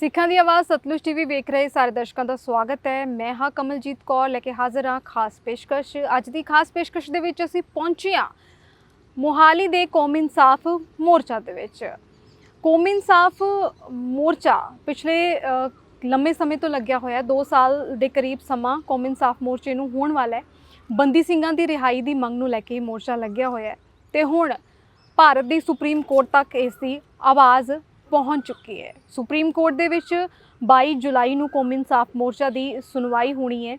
ਸਿੱਖਾਂ ਦੀ ਆਵਾਜ਼ ਸਤਲੁਜ ਟੀਵੀ ਵੇਖ ਰਹੇ ਸਾਰੇ ਦਰਸ਼ਕਾਂ ਦਾ ਸਵਾਗਤ ਹੈ। ਮੈਂ ਹਾਂ ਕਮਲਜੀਤ ਕੌਰ, ਲੈ ਕੇ ਹਾਜ਼ਰ ਹਾਂ ਖਾਸ ਪੇਸ਼ਕਸ਼। ਅੱਜ ਦੀ ਖਾਸ ਪੇਸ਼ਕਸ਼ ਦੇ ਵਿੱਚ ਅਸੀਂ ਪਹੁੰਚੇ ਹਾਂ ਮੋਹਾਲੀ ਦੇ ਕੌਮ ਇਨਸਾਫ ਮੋਰਚਾ ਦੇ ਵਿੱਚ। ਕੌਮ ਇਨਸਾਫ ਮੋਰਚਾ ਪਿਛਲੇ ਲੰਮੇ ਸਮੇਂ ਤੋਂ ਲੱਗਿਆ ਹੋਇਆ ਹੈ। 2 ਸਾਲ ਦੇ ਕਰੀਬ ਸਮਾਂ ਕੌਮ ਇਨਸਾਫ ਮੋਰਚੇ ਨੂੰ ਹੋਣ ਵਾਲਾ ਹੈ। ਬੰਦੀ ਸਿੰਘਾਂ ਦੀ ਰਿਹਾਈ ਦੀ ਮੰਗ ਨੂੰ ਲੈ ਕੇ ਮੋਰਚਾ ਲੱਗਿਆ ਹੋਇਆ ਹੈ। ਤੇ ਹੁਣ ਭਾਰਤ ਦੀ ਸੁਪਰੀਮ ਕੋਰਟ ਤੱਕ ਇਸ ਦੀ ਆਵਾਜ਼ ਪਹੁੰਚ ਚੁੱਕੀ ਹੈ। ਸੁਪਰੀਮ ਕੋਰਟ ਦੇ ਵਿੱਚ 22 ਜੁਲਾਈ ਨੂੰ ਕੌਮੀ ਇਨਸਾਫ ਮੋਰਚਾ ਦੀ ਸੁਣਵਾਈ ਹੋਣੀ ਹੈ।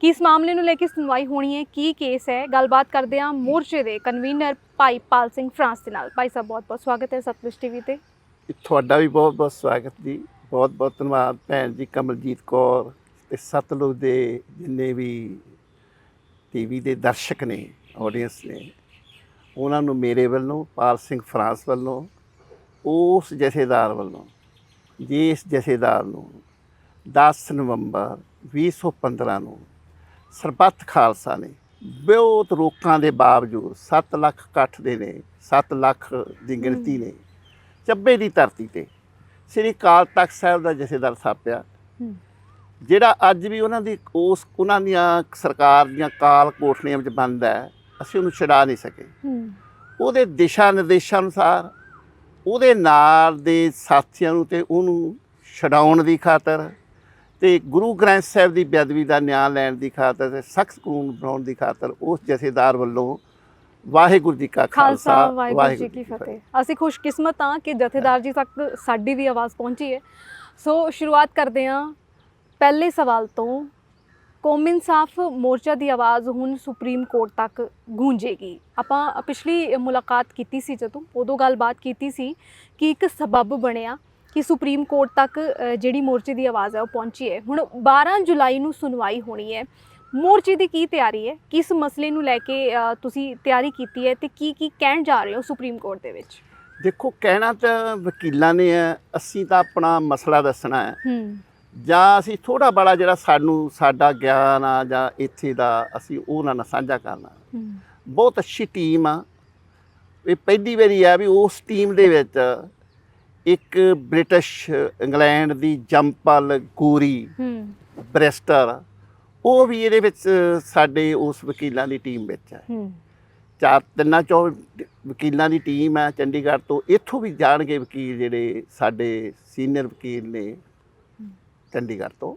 ਕਿ ਇਸ ਮਾਮਲੇ ਨੂੰ ਲੈ ਕੇ ਸੁਣਵਾਈ ਹੋਣੀ ਹੈ, ਕੀ ਕੇਸ ਹੈ, ਗੱਲਬਾਤ ਕਰਦੇ ਹਾਂ ਮੋਰਚੇ ਦੇ ਕਨਵੀਨਰ ਭਾਈ ਪਾਲ ਸਿੰਘ ਫਰਾਂਸ ਦੇ ਨਾਲ। ਭਾਈ ਸਾਹਿਬ, ਬਹੁਤ ਬਹੁਤ ਸਵਾਗਤ ਹੈ ਸਤਲੁਜ ਟੀਵੀ ਤੇ। ਤੁਹਾਡਾ ਵੀ ਬਹੁਤ ਬਹੁਤ ਸਵਾਗਤ ਜੀ। ਬਹੁਤ ਬਹੁਤ ਧੰਨਵਾਦ ਭੈਣ ਜੀ ਕਮਲਜੀਤ ਕੌਰ ਤੇ ਸਤਲੁਜ ਦੇ ਜਿੰਨੇ ਵੀ ਟੀਵੀ ਦੇ ਦਰਸ਼ਕ ਨੇ ਆਡੀਅנס ਨੇ। ਉਹਨਾਂ ਨੂੰ ਮੇਰੇ ਵੱਲੋਂ, ਪਾਲ ਸਿੰਘ ਫਰਾਂਸ ਵੱਲੋਂ ਉਸ ਜਥੇਦਾਰ ਵੱਲੋਂ ਜਿਸ ਜਥੇਦਾਰ ਨੂੰ 10 ਨਵੰਬਰ 2015 ਨੂੰ ਸਰਬੱਤ ਖਾਲਸਾ ਨੇ ਬਹੁਤ ਰੋਕਾਂ ਦੇ ਬਾਵਜੂਦ 7 ਲੱਖ ਇਕੱਠ ਦੇ ਨੇ 7 ਲੱਖ ਦੀ ਗਿਣਤੀ ਨੇ ਚੱਬੇ ਦੀ ਧਰਤੀ ਤੇ ਸ੍ਰੀ ਕਾਲ ਤਖਤ ਸਾਹਿਬ ਦਾ ਜਥੇਦਾਰ ਥਾਪਿਆ। ਜਿਹੜਾ ਅੱਜ ਵੀ ਉਹਨਾਂ ਦੀ ਉਸ ਉਹਨਾਂ ਦੀਆਂ ਸਰਕਾਰ ਦੀਆਂ ਕਾਲ ਕੋਠੜੀਆਂ ਵਿੱਚ ਬੰਦ ਹੈ ਅਸੀਂ ਉਹਨੂੰ ਛਡਾ ਨਹੀਂ ਸਕੇ। ਉਹਦੇ ਦਿਸ਼ਾ ਨਿਰਦੇਸ਼ਾਂ ਅਨੁਸਾਰ ਉਹਦੇ ਨਾਲ ਦੇ ਸਾਥੀਆਂ ਨੂੰ ਤੇ ਉਹਨੂੰ ਛਡਾਉਣ ਦੀ ਖਾਤਰ ਤੇ ਗੁਰੂ ਗ੍ਰੰਥ ਸਾਹਿਬ ਦੀ ਬੇਅਦਬੀ ਦਾ ਨਿਆਂ ਲੈਣ ਦੀ ਖਾਤਰ ਤੇ ਸਖਤ ਕਾਨੂੰਨ ਬਣਾਉਣ ਦੀ ਖਾਤਰ ਉਸ ਜਥੇਦਾਰ ਵੱਲੋਂ ਵਾਹਿਗੁਰੂ ਜੀ ਕਾ ਖਾਲਸਾ ਵਾਹਿਗੁਰੂ ਜੀ ਕੀ ਫਤਿਹ। ਅਸੀਂ ਖੁਸ਼ਕਿਸਮਤ ਹਾਂ ਕਿ ਜਥੇਦਾਰ ਜੀ ਤੱਕ ਸਾਡੀ ਵੀ ਆਵਾਜ਼ ਪਹੁੰਚੀ ਹੈ। ਸੋ ਸ਼ੁਰੂਆਤ ਕਰਦੇ ਹਾਂ। ਪਹਿਲੇ ਸਵਾਲ ਤੋਂ ਕੌਮ ਇਨਸਾਫ ਮੋਰਚਾ ਦੀ ਆਵਾਜ਼ ਹੁਣ ਸੁਪਰੀਮ ਕੋਰਟ ਤੱਕ ਗੂੰਜੇਗੀ। ਆਪਾਂ ਪਿਛਲੀ ਮੁਲਾਕਾਤ ਕੀਤੀ ਸੀ ਜਦੋਂ ਉਦੋਂ ਗੱਲਬਾਤ ਕੀਤੀ ਸੀ ਕਿ ਇੱਕ ਸਬਬ ਬਣਿਆ ਕਿ ਸੁਪਰੀਮ ਕੋਰਟ ਤੱਕ ਜਿਹੜੀ ਮੋਰਚੇ ਦੀ ਆਵਾਜ਼ ਹੈ ਉਹ ਪਹੁੰਚੀ ਹੈ। ਹੁਣ 12 ਜੁਲਾਈ ਨੂੰ ਸੁਣਵਾਈ ਹੋਣੀ ਹੈ। ਮੋਰਚੇ ਦੀ ਕੀ ਤਿਆਰੀ ਹੈ? ਕਿਸ ਮਸਲੇ ਨੂੰ ਲੈ ਕੇ ਤੁਸੀਂ ਤਿਆਰੀ ਕੀਤੀ ਹੈ ਤੇ ਕੀ ਕੀ ਕਹਿਣ ਜਾ ਰਹੇ ਹੋ ਸੁਪਰੀਮ ਕੋਰਟ ਦੇ ਵਿੱਚ? ਦੇਖੋ ਕਹਿਣਾ ਤਾਂ ਵਕੀਲਾਂ ਨੇ ਹੈ। ਅਸੀਂ ਤਾਂ ਆਪਣਾ ਮਸਲਾ ਦੱਸਣਾ ਹੈ। ਹੂੰ। ਜਾਂ ਅਸੀਂ ਥੋੜਾ ਬੜਾ ਜਿਹੜਾ ਸਾਨੂੰ ਸਾਡਾ ਗਿਆਨ ਆ ਜਾਂ ਇੱਥੇ ਦਾ ਅਸੀਂ ਉਹਨਾਂ ਨਾਲ ਸਾਂਝਾ ਕਰਨਾ। ਬਹੁਤ ਅੱਛੀ ਟੀਮ ਆ। ਇਹ ਪਹਿਲੀ ਵਾਰੀ ਆ ਵੀ ਉਸ ਟੀਮ ਦੇ ਵਿੱਚ ਇੱਕ ਬ੍ਰਿਟਿਸ਼ ਇੰਗਲੈਂਡ ਦੀ ਜੰਪਲ ਗੋਰੀ ਬ੍ਰੈਸਟਰ ਉਹ ਵੀ ਇਹਦੇ ਵਿੱਚ ਸਾਡੇ ਉਸ ਵਕੀਲਾਂ ਦੀ ਟੀਮ ਵਿੱਚ ਹੈ ਹੂੰ। ਚਾਰ ਤਿੰਨਾਂ ਚੋਂ ਵਕੀਲਾਂ ਦੀ ਟੀਮ ਹੈ ਚੰਡੀਗੜ੍ਹ ਤੋਂ। ਇੱਥੋਂ ਵੀ ਜਾਣਗੇ ਵਕੀਲ ਜਿਹੜੇ ਸਾਡੇ ਸੀਨੀਅਰ ਵਕੀਲ ਨੇ। ਚੰਡੀਗੜ੍ਹ ਤੋਂ।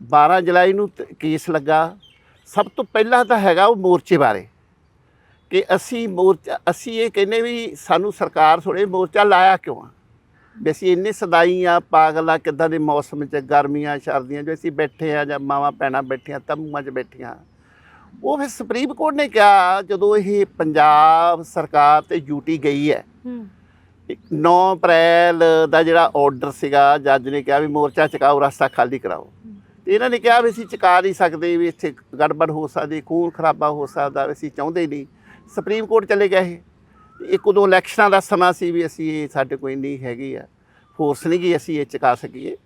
12 ਜੁਲਾਈ ਨੂੰ ਕੇਸ ਲੱਗਾ। ਸਭ ਤੋਂ ਪਹਿਲਾਂ ਤਾਂ ਹੈਗਾ ਉਹ ਮੋਰਚੇ ਬਾਰੇ ਕਿ ਅਸੀਂ ਮੋਰਚਾ, ਅਸੀਂ ਇਹ ਕਹਿੰਦੇ ਵੀ ਸਾਨੂੰ ਸਰਕਾਰ ਥੋੜੇ ਮੋਰਚਾ ਲਾਇਆ ਕਿਉਂ ਆ? ਵੀ ਅਸੀਂ ਇੰਨੇ ਸਦਾਈ ਆ, ਪਾਗਲ ਆ, ਕਿੱਦਾਂ ਦੇ ਮੌਸਮ 'ਚ ਗਰਮੀਆਂ, ਸਰਦੀਆਂ 'ਚ ਅਸੀਂ ਬੈਠੇ ਆ ਜਾਂ ਮਾਵਾਂ ਭੈਣਾਂ ਬੈਠੀਆਂ, ਤੰਬੂਆਂ 'ਚ ਬੈਠੀਆਂ। ਉਹ ਫਿਰ ਸੁਪਰੀਮ ਕੋਰਟ ਨੇ ਕਿਹਾ, ਜਦੋਂ ਇਹ ਪੰਜਾਬ ਸਰਕਾਰ ਤੇ ਡਿਊਟੀ ਗਈ ਹੈ। 9 ਅਪ੍ਰੈਲ ਦਾ ਜਿਹੜਾ ਆਰਡਰ ਸੀਗਾ ਜੱਜ ਨੇ ਕਿਹਾ ਵੀ ਮੋਰਚਾ ਚਕਾਓ ਰਸਤਾ ਖਾਲੀ ਕਰਾਓ। ਤੇ ਇਹਨਾਂ ਨੇ ਕਿਹਾ ਵੀ ਅਸੀਂ ਚਕਾ ਨਹੀਂ ਸਕਦੇ ਵੀ ਇੱਥੇ ਗੜਬੜ ਹੋ ਸਕਦੀ ਖੂਨ ਖਰਾਬਾ ਹੋ ਸਕਦਾ ਅਸੀਂ ਚਾਹੁੰਦੇ ਨਹੀਂ। ਸੁਪਰੀਮ ਕੋਰਟ ਚਲੇ ਗਏ ਇਹ। ਇੱਕ ਉਦੋਂ ਇਲੈਕਸ਼ਨਾਂ ਦਾ ਸਮਾਂ ਸੀ ਵੀ ਅਸੀਂ ਇਹ ਸਾਡੇ ਕੋਈ ਨਹੀਂ ਹੈਗੀ ਆ। ਫੋਰਸ ਨਹੀਂ ਗਈ ਅਸੀਂ ਇਹ ਚਕਾ ਸਕੀਏ।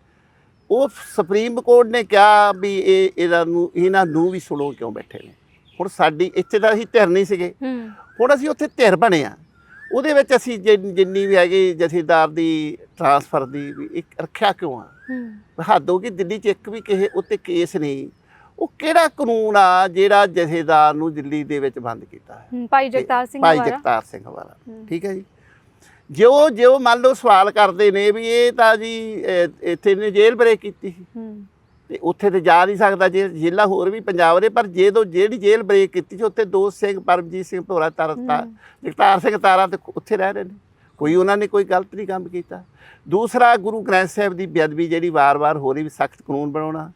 ਉਹ ਸੁਪਰੀਮ ਕੋਰਟ ਨੇ ਕਿਹਾ ਵੀ ਇਹ ਇਹਨਾਂ ਨੂੰ ਇਹਨਾਂ ਨੂੰ ਵੀ ਸੁਣੋ ਕਿਉਂ ਬੈਠੇ ਨੇ। ਹੁਣ ਸਾਡੀ ਇੱਥੇ ਤਾਂ ਅਸੀਂ ਧਿਰ ਨਹੀਂ ਸੀਗੇ। ਹੁਣ ਅਸੀਂ ਉੱਥੇ ਧਿਰ ਬਣੇ ਆ। ਉਹਦੇ ਵਿੱਚ ਅਸੀਂ ਜਿ- ਜਿੰਨੀ ਵੀ ਹੈਗੀ ਜਥੇਦਾਰ ਦੀ ਟਰਾਂਸਫਰ ਦੀ ਵੀ ਇੱਕ ਰੱਖਿਆ ਕਿਉਂ ਆ? ਹੱਦ ਹੋ ਗਈ ਦਿੱਲੀ 'ਚ ਇੱਕ ਵੀ ਕਿਸੇ ਉੱਤੇ ਕੇਸ ਨਹੀਂ। ਉਹ ਕਿਹੜਾ ਕਾਨੂੰਨ ਆ ਜਿਹੜਾ ਜਥੇਦਾਰ ਨੂੰ ਦਿੱਲੀ ਦੇ ਵਿੱਚ ਬੰਦ ਕੀਤਾ ਹੈ ਹੂੰ, ਭਾਈ ਜਗਤਾਰ ਸਿੰਘ ਭਾਈ ਦੁਆਰਾ। ਜਗਤਾਰ ਸਿੰਘ ਵਾਲਾ ਹੂੰ। ਠੀਕ ਹੈ ਜੀ। ਜਿਉ ਜਿਉ ਮੰਨ ਲਓ ਸਵਾਲ ਕਰਦੇ ਨੇ ਵੀ ਇਹ ਤਾਂ ਜੀ ਅਹ, ਇੱਥੇ ਨੇ ਜੇਲ੍ਹ ਬ੍ਰੇਕ ਕੀਤੀ ਸੀ। ਹੂੰ। ਤੇ ਉੱਥੇ ਤੇ ਜਾ ਨਹੀਂ ਸਕਦਾ ਜੇ ਜੇਲ੍ਹਾਂ ਹੋਰ ਵੀ ਪੰਜਾਬ ਦੇ ਪਰ ਜੇ ਤੋਂ ਜਿਹੜੀ ਜੇਲ੍ਹ ਬ੍ਰੇਕ ਕੀਤੀ ਸੀ ਉੱਥੇ ਦੋ ਸਿੰਘ ਪਰਮਜੀਤ ਸਿੰਘ ਭੋਰਾ ਤਰਤਾ। ਜਗਤਾਰ ਸਿੰਘ ਤਾਰਾ ਤੇ ਉੱਥੇ ਰਹਿ ਰਹੇ ਨੇ। ਕੋਈ ਉਹਨਾਂ ਨੇ ਕੋਈ ਗਲਤ ਨਹੀਂ ਕੰਮ ਕੀਤਾ। ਦੂਸਰਾ ਗੁਰੂ ਗ੍ਰੰਥ ਸਾਹਿਬ ਦੀ ਬੇਅਦਬੀ ਜਿਹੜੀ ਵਾਰ-ਵਾਰ ਹੋ ਰਹੀ ਵੀ ਸਖਤ ਕਾਨੂੰਨ ਬਣਾਉਣਾ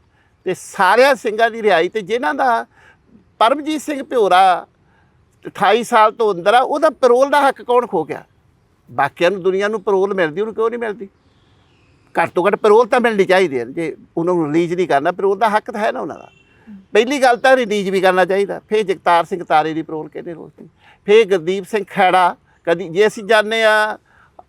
ਤੇ ਸਾਰਿਆਂ ਸਿੰਘਾਂ ਦੀ ਰਿਹਾਈ ਤੇ ਜਿਨ੍ਹਾਂ ਦਾ ਪਰਮਜੀਤ ਸਿੰਘ ਭੋਰਾ 28 ਸਾਲ ਤੋਂ ਅੰਦਰ ਆ ਉਹਦਾ ਪੈਰੋਲ ਦਾ ਹੱਕ ਕੌਣ ਖੋ ਗਿਆ? ਬਾਕੀਆਂ ਨੂੰ ਦੁਨੀਆ ਨੂੰ ਪੈਰੋਲ ਮਿਲਦੀ ਉਹਨੂੰ ਕਿਉਂ ਨਹੀਂ ਮਿਲਦੀ? ਘੱਟ ਤੋਂ ਘੱਟ ਪੈਰੋਲ ਤਾਂ ਮਿਲਣੀ ਚਾਹੀਦੀ ਹੈ। ਜੇ ਉਹਨਾਂ ਨੂੰ ਰਿਲੀਜ਼ ਨਹੀਂ ਕਰਨਾ ਪੈਰੋਲ ਦਾ ਹੱਕ ਤਾਂ ਹੈ ਨਾ ਉਹਨਾਂ ਦਾ। ਪਹਿਲੀ ਗੱਲ ਤਾਂ ਰਿਲੀਜ਼ ਵੀ ਕਰਨਾ ਚਾਹੀਦਾ। ਫਿਰ ਜਗਤਾਰ ਸਿੰਘ ਤਾਰੇ ਦੀ ਪੈਰੋਲ ਕਿਹਨੇ ਰੋਕਦੀ ਫਿਰ ਗੁਰਦੀਪ ਸਿੰਘ ਖੈੜਾ, ਕਦੀ ਜੇ ਅਸੀਂ ਜਾਣਦੇ ਆ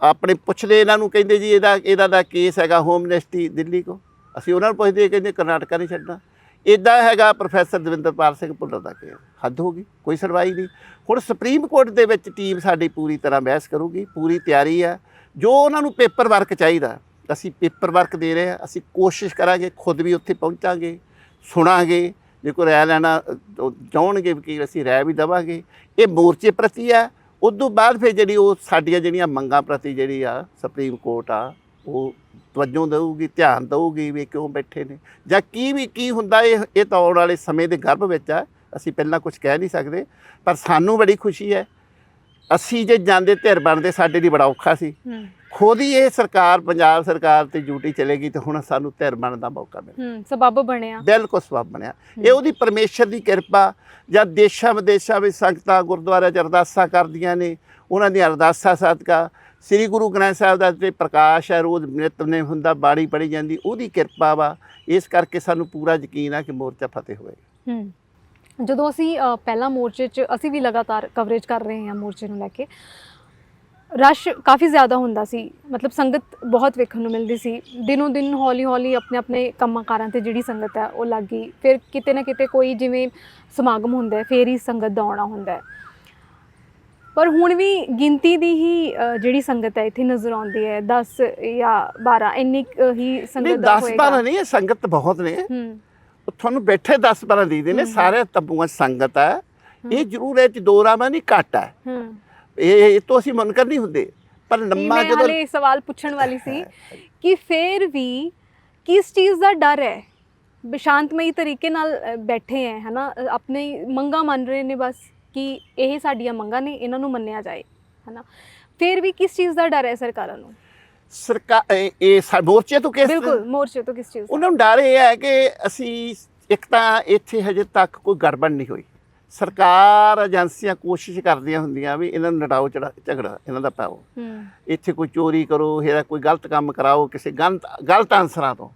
ਆਪਣੇ ਪੁੱਛਦੇ ਇਹਨਾਂ ਨੂੰ ਕਹਿੰਦੇ ਜੀ ਇਹਦਾ ਇਹਦਾ ਦਾ ਕੇਸ ਹੈਗਾ ਹੋਮ ਮਿਨਿਸਟਰੀ ਦਿੱਲੀ ਕੋ ਅਸੀਂ ਉਹਨਾਂ ਨੂੰ ਪੁੱਛਦੇ ਕਹਿੰਦੇ ਕਰਨਾਟਕਾ ਨਹੀਂ ਛੱਡਣਾ। ਇਦਾਂ ਹੈਗਾ ਪ੍ਰੋਫੈਸਰ ਦਵਿੰਦਰਪਾਲ ਸਿੰਘ ਭੁੱਲਰ ਦਾ ਕੇਸ ਹੱਦ ਹੋ ਗਈ, ਕੋਈ ਸੁਣਵਾਈ ਨਹੀਂ। ਹੁਣ ਸੁਪਰੀਮ ਕੋਰਟ ਦੇ ਵਿੱਚ ਟੀਮ ਸਾਡੀ ਪੂਰੀ ਤਰ੍ਹਾਂ ਬਹਿਸ ਕਰੂਗੀ, ਪੂਰੀ ਤਿਆਰੀ ਆ ਜੋ ਉਹਨਾਂ ਨੂੰ ਪੇਪਰ ਵਰਕ ਚਾਹੀਦਾ ਅਸੀਂ ਪੇਪਰ ਵਰਕ ਦੇ ਰਹੇ ਹਾਂ ਅਸੀਂ ਕੋਸ਼ਿਸ਼ ਕਰਾਂਗੇ ਖੁਦ ਵੀ ਉੱਥੇ ਪਹੁੰਚਾਂਗੇ ਸੁਣਾਂਗੇ ਜੇ ਕੋਈ ਰਾਇ ਲੈਣਾ ਅ, ਉਹ ਵਕੀਲ ਅਸੀਂ ਰਾਇ ਵੀ ਦੇਵਾਂਗੇ। ਇਹ ਮੋਰਚੇ ਪ੍ਰਤੀ ਆ ਉਸ ਤੋਂ ਬਾਅਦ ਫਿਰ ਜਿਹੜੀ ਉਹ ਸਾਡੀਆਂ ਜਿਹੜੀਆਂ ਮੰਗਾਂ ਪ੍ਰਤੀ ਜਿਹੜੀ ਆ ਸੁਪਰੀਮ ਕੋਰਟ ਆ ਉਹ ਤਵੱਜੋ ਦੇਊਗੀ ਧਿਆਨ ਦੇਊਗੀ ਵੀ ਕਿਉਂ ਬੈਠੇ ਨੇ। ਜਾਂ ਕੀ ਵੀ ਕੀ ਹੁੰਦਾ ਇਹ ਇਹ ਤਾਂ ਆਉਣ ਵਾਲੇ ਸਮੇਂ ਦੇ ਗਰਭ ਵਿੱਚ ਆ ਅਸੀਂ ਪਹਿਲਾਂ ਕੁਝ ਕਹਿ ਨਹੀਂ ਸਕਦੇ ਪਰ ਸਾਨੂੰ ਬੜੀ ਖੁਸ਼ੀ ਹੈ। ਅਸੀਂ ਜੇ ਜਾਂਦੇ ਧਿਰ ਬਣਦੇ ਸਾਡੇ ਲਈ ਬੜਾ ਔਖਾ ਸੀ। ਖੁਦ ਹੀ ਇਹ ਸਰਕਾਰ ਪੰਜਾਬ ਸਰਕਾਰ ਤੇ ਡਿਊਟੀ ਚਲੇਗੀ ਤੇ ਹੁਣ ਸਾਨੂੰ ਧਿਰ ਬਣਨ ਦਾ ਮੌਕਾ ਮਿਲਿਆ। ਹੂੰ ਸਬੱਬ ਬਣਿਆ। ਬਿਲਕੁਲ ਸਵਾਬ ਬਣਿਆ। ਇਹ ਉਹਦੀ ਪਰਮੇਸ਼ਰ ਦੀ ਕਿਰਪਾ ਜਾਂ ਦੇਸ਼ਾਂ ਵਿਦੇਸ਼ਾਂ ਵਿੱਚ ਸੰਗਤਾਂ ਗੁਰਦੁਆਰਿਆਂ 'ਚ ਅਰਦਾਸਾਂ ਕਰਦੀਆਂ ਨੇ ਉਹਨਾਂ ਦੀਆਂ ਅਰਦਾਸਾਂ ਸਦਕਾ ਸ੍ਰੀ ਗੁਰੂ ਗ੍ਰੰਥ ਸਾਹਿਬ ਦਾ ਤੇ ਪ੍ਰਕਾਸ਼ ਹੈ ਰੋਜ਼ ਨਿਤਨੇਮ ਹੁੰਦਾ ਬਾਣੀ ਪੜ੍ਹੀ ਜਾਂਦੀ ਉਹਦੀ ਕਿਰਪਾ ਵਾ। ਇਸ ਕਰਕੇ ਸਾਨੂੰ ਪੂਰਾ ਯਕੀਨ ਆ ਕਿ ਮੋਰਚਾ ਫਤਿਹ ਹੋਏਗਾ। ਹੂੰ। ਜਦੋਂ ਅਸੀਂ ਪਹਿਲਾਂ ਮੋਰਚੇ 'ਚ ਅਸੀਂ ਵੀ ਲਗਾਤਾਰ ਕਵਰੇਜ ਕਰ ਰਹੇ ਹਾਂ ਮੋਰਚੇ ਨੂੰ ਲੈ ਕੇ ਰਸ਼ ਕਾਫੀ ਜ਼ਿਆਦਾ ਹੁੰਦਾ ਸੀ। ਮਤਲਬ ਸੰਗਤ ਬਹੁਤ ਵੇਖਣ ਨੂੰ ਮਿਲਦੀ ਸੀ। ਦਿਨੋਂ ਦਿਨ ਹੌਲੀ ਹੌਲੀ ਆਪਣੇ ਆਪਣੇ ਕੰਮਾਂ ਕਾਰਾਂ ਤੇ ਜਿਹੜੀ ਸੰਗਤ ਹੈ ਉਹ ਲੱਗ ਗਈ। ਫਿਰ ਕਿਤੇ ਨਾ ਕਿਤੇ ਕੋਈ ਜਿਵੇਂ ਸਮਾਗਮ ਹੁੰਦਾ ਹੈ ਫੇਰ ਹੀ ਸੰਗਤ ਦਾ ਆਉਣਾ ਹੁੰਦਾ ਹੈ। ਪਰ ਹੁਣ ਵੀ ਗਿਣਤੀ ਦੀ ਹੀ ਜਿਹੜੀ ਸੰਗਤ ਹੈ ਇੱਥੇ ਨਜ਼ਰ ਆਉਂਦੀ ਹੈ। 10 ਜਾਂ 12 ਇੰਨੀ ਕੁ ਹੀ ਸੰਗਤ ਦਾ 10 ਹੋਏਗਾ। 12 ਨਹੀਂ ਸੰਗਤ ਬਹੁਤ ਨੇ। ਹੂੰ। ਤੁਹਾਨੂੰ ਬੈਠੇ 10 12 ਦੀਦੇ ਨੇ ਹੂੰ। ਸਾਰੇ ਤੱਬੂਆਂ ਸੰਗਤ ਹੈ। ਇਹ ਜ਼ਰੂਰ ਇਹ ਚ ਦੋ ਰਾਮਾਂ ਨਹੀਂ ਘੱਟ ਹੈ। ਹੂੰ। ਇਹ ਇਹ ਤੋਂ ਅਸੀਂ ਮੁਨਕਰ ਨਹੀਂ ਹੁੰਦੇ। ਪਰ ਲੰਮਾ ਮੈਂ ਜਦੋਂ ਹਾਲੇ ਸਵਾਲ ਪੁੱਛਣ ਵਾਲੀ ਸੀ ਕਿ ਫੇਰ ਵੀ ਕਿਸ ਚੀਜ਼ ਦਾ ਡਰ ਹੈ? ਬਿਸ਼ਾਂਤਮਈ ਤਰੀਕੇ ਨਾਲ ਬੈਠੇ ਹੈ ਹਨਾ? ਆਪਣੇ ਮੰਗਾ ਮੰਨ ਰਹੇ ਨੇ ਬਸ ਕਿ ਇਹ ਸਾਡੀਆਂ ਮੰਗਾਂ ਨੇ ਇਹਨਾਂ ਨੂੰ ਮੰਨਿਆ ਜਾਏ ਹਨਾ? ਫੇਰ ਵੀ ਕਿਸ ਚੀਜ਼ ਦਾ ਡਰ ਹੈ ਸਰਕਾਰਾਂ ਨੂੰ? ਸਰਕਾਰ ਇਹ- ਇਹ ਮੋਰਚੇ ਤੋਂ ਕਿਸ ਬਿਲਕੁਲ ਮੋਰਚੇ ਤੋਂ ਕਿਸ ਚੀਜ਼? ਉਹਨਾਂ ਨੂੰ ਡਰ ਇਹ ਹੈ ਕਿ ਅਸੀਂ ਇੱਕ ਤਾਂ ਇੱਥੇ ਹਜੇ ਤੱਕ ਕੋਈ ਗੜਬੜ ਨਹੀਂ ਹੋਈ। ਸਰਕਾਰ ਏਜੰਸੀਆਂ ਕੋਸ਼ਿਸ਼ ਕਰਦੀਆਂ ਹੁੰਦੀਆਂ ਵੀ ਇਹਨਾਂ ਨੂੰ ਲੜਾਓ ਝਗੜਾ ਇਹਨਾਂ ਦਾ ਪਾਓ। ਇੱਥੇ ਕੋਈ ਚੋਰੀ ਕਰੋ ਜਾਂ ਕੋਈ ਗਲਤ ਕੰਮ ਕਰਾਓ ਕਿਸੇ ਗਲਤ ਗਲਤ ਅਨਸਰਾਂ ਤੋਂ।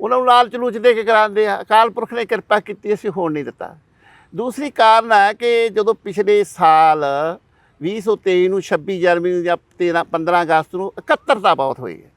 ਉਹਨਾਂ ਨੂੰ ਲਾਲਚ ਲੂਚ ਦੇ ਕੇ ਕਰਾਉਂਦੇ ਆ। ਅਕਾਲ ਪੁਰਖ ਨੇ ਕਿਰਪਾ ਕੀਤੀ ਅਸੀਂ ਹੋਣ ਨਹੀਂ ਦਿੱਤਾ। ਦੂਸਰੀ ਕਾਰਨ ਹੈ ਕਿ ਜਦੋਂ ਪਿਛਲੇ ਸਾਲ 2023 ਨੂੰ 26 ਜਨਵਰੀ ਨੂੰ ਜਾਂ 13 15 ਅਗਸਤ ਨੂੰ ਇਕੱਤਰਤਾ ਬਹੁਤ ਹੋਈ ਹੈ।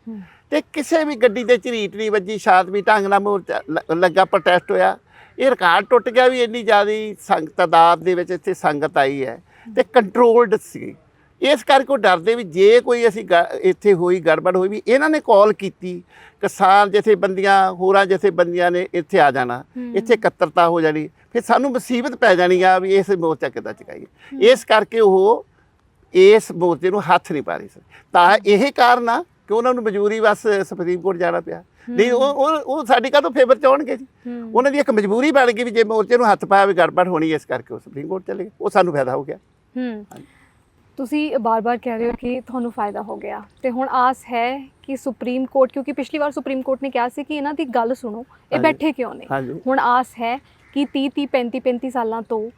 ਤੇ ਕਿਸੇ ਵੀ ਗੱਡੀ ਦੇ ਝਰੀਟ ਨਹੀਂ ਵੱਜੀ ਸ਼ਾਂਤਮਈ ਢੰਗ ਨਾਲ ਮੋਰਚਾ ਲੱਗਾ ਪ੍ਰੋਟੈਸਟ ਹੋਇਆ। ਇਹ ਰਿਕਾਰਡ ਟੁੱਟ ਗਿਆ ਵੀ ਇੰਨੀ ਜ਼ਿਆਦਾ ਸੰਗਤ ਤਾਦਾਦ ਦੇ ਵਿੱਚ ਇੱਥੇ ਸੰਗਤ ਆਈ ਹੈ ਤੇ ਕੰਟਰੋਲਡ ਸੀ। ਇਸ ਕਰਕੇ ਉਹ ਡਰਦੇ ਵੀ ਜੇ ਕੋਈ ਅਸੀਂ ਇੱਥੇ ਹੋਈ ਗੜਬੜ ਹੋਈ ਵੀ ਇਹਨਾਂ ਨੇ ਕਾਲ ਕੀਤੀ ਕਿਸਾਨ ਜਥੇਬੰਦੀਆਂ ਹੋਰਾਂ ਜਥੇਬੰਦੀਆਂ ਨੇ ਇੱਥੇ ਆ ਜਾਣਾ। ਇੱਥੇ ਇਕੱਤਰਤਾ ਹੋ ਜਾਣੀ ਫਿਰ ਸਾਨੂੰ ਮੁਸੀਬਤ ਪੈ ਜਾਣੀ ਆ ਵੀ ਇਸ ਮੋਰਚਾ ਕਿੱਦਾਂ ਚੁਕਾਈਏ। ਇਸ ਕਰਕੇ ਉਹ ਇਸ ਮੋਰਚੇ ਨੂੰ ਹੱਥ ਨਹੀਂ ਪਾ ਰਹੀ ਸੀ ਤਾਂ ਇਹ ਕਾਰਨ ਆ ਕਿ ਉਹਨਾਂ ਨੂੰ ਮਜਬੂਰੀ ਬਸ ਸੁਪਰੀਮ ਕੋਰਟ ਜਾਣਾ ਪਿਆ। ਨਹੀਂ ਉਹ ਉਹ ਉਹ ਸਾਡੀ ਕਾਹਤੋਂ ਫੇਵਰ ਚ ਆਉਣਗੇ ਜੀ? ਉਹਨਾਂ ਦੀ ਇੱਕ ਮਜਬੂਰੀ ਬਣ ਗਈ ਵੀ ਜੇ ਮੋਰਚੇ ਨੂੰ ਹੱਥ ਪਾਇਆ ਵੀ ਗੜਬੜ ਹੋਣੀ ਇਸ ਕਰਕੇ ਉਹ ਸੁਪਰੀਮ ਕੋਰਟ ਚਲੇ ਗਏ। ਉਹ ਸਾਨੂੰ ਫਾਇਦਾ ਹੋ ਗਿਆ। ਹੂੰ। ਤੁਸੀਂ ਬਾਰ-ਬਾਰ ਕਹਿ ਰਹੇ ਹੋ ਕਿ ਤੁਹਾਨੂੰ ਫਾਇਦਾ ਹੋ ਗਿਆ। ਤੇ ਹੁਣ ਆਸ ਹੈ ਕਿ ਸੁਪਰੀਮ ਕੋਰਟ ਕਿਉਂਕਿ ਪਿਛਲੀ ਵਾਰ ਸੁਪਰੀਮ ਕੋਰਟ ਨੇ ਕਿਹਾ ਸੀ ਕਿ ਇਹਨਾਂ ਦੀ ਗੱਲ ਸੁਣੋ। ਇਹ। ਬੈਠੇ ਕਿਉਂ ਨੇ? ਹੁਣ ਆਸ ਹੈ ਕਿ 30 30 35 35 ਸਾਲਾਂ ਤੋਂ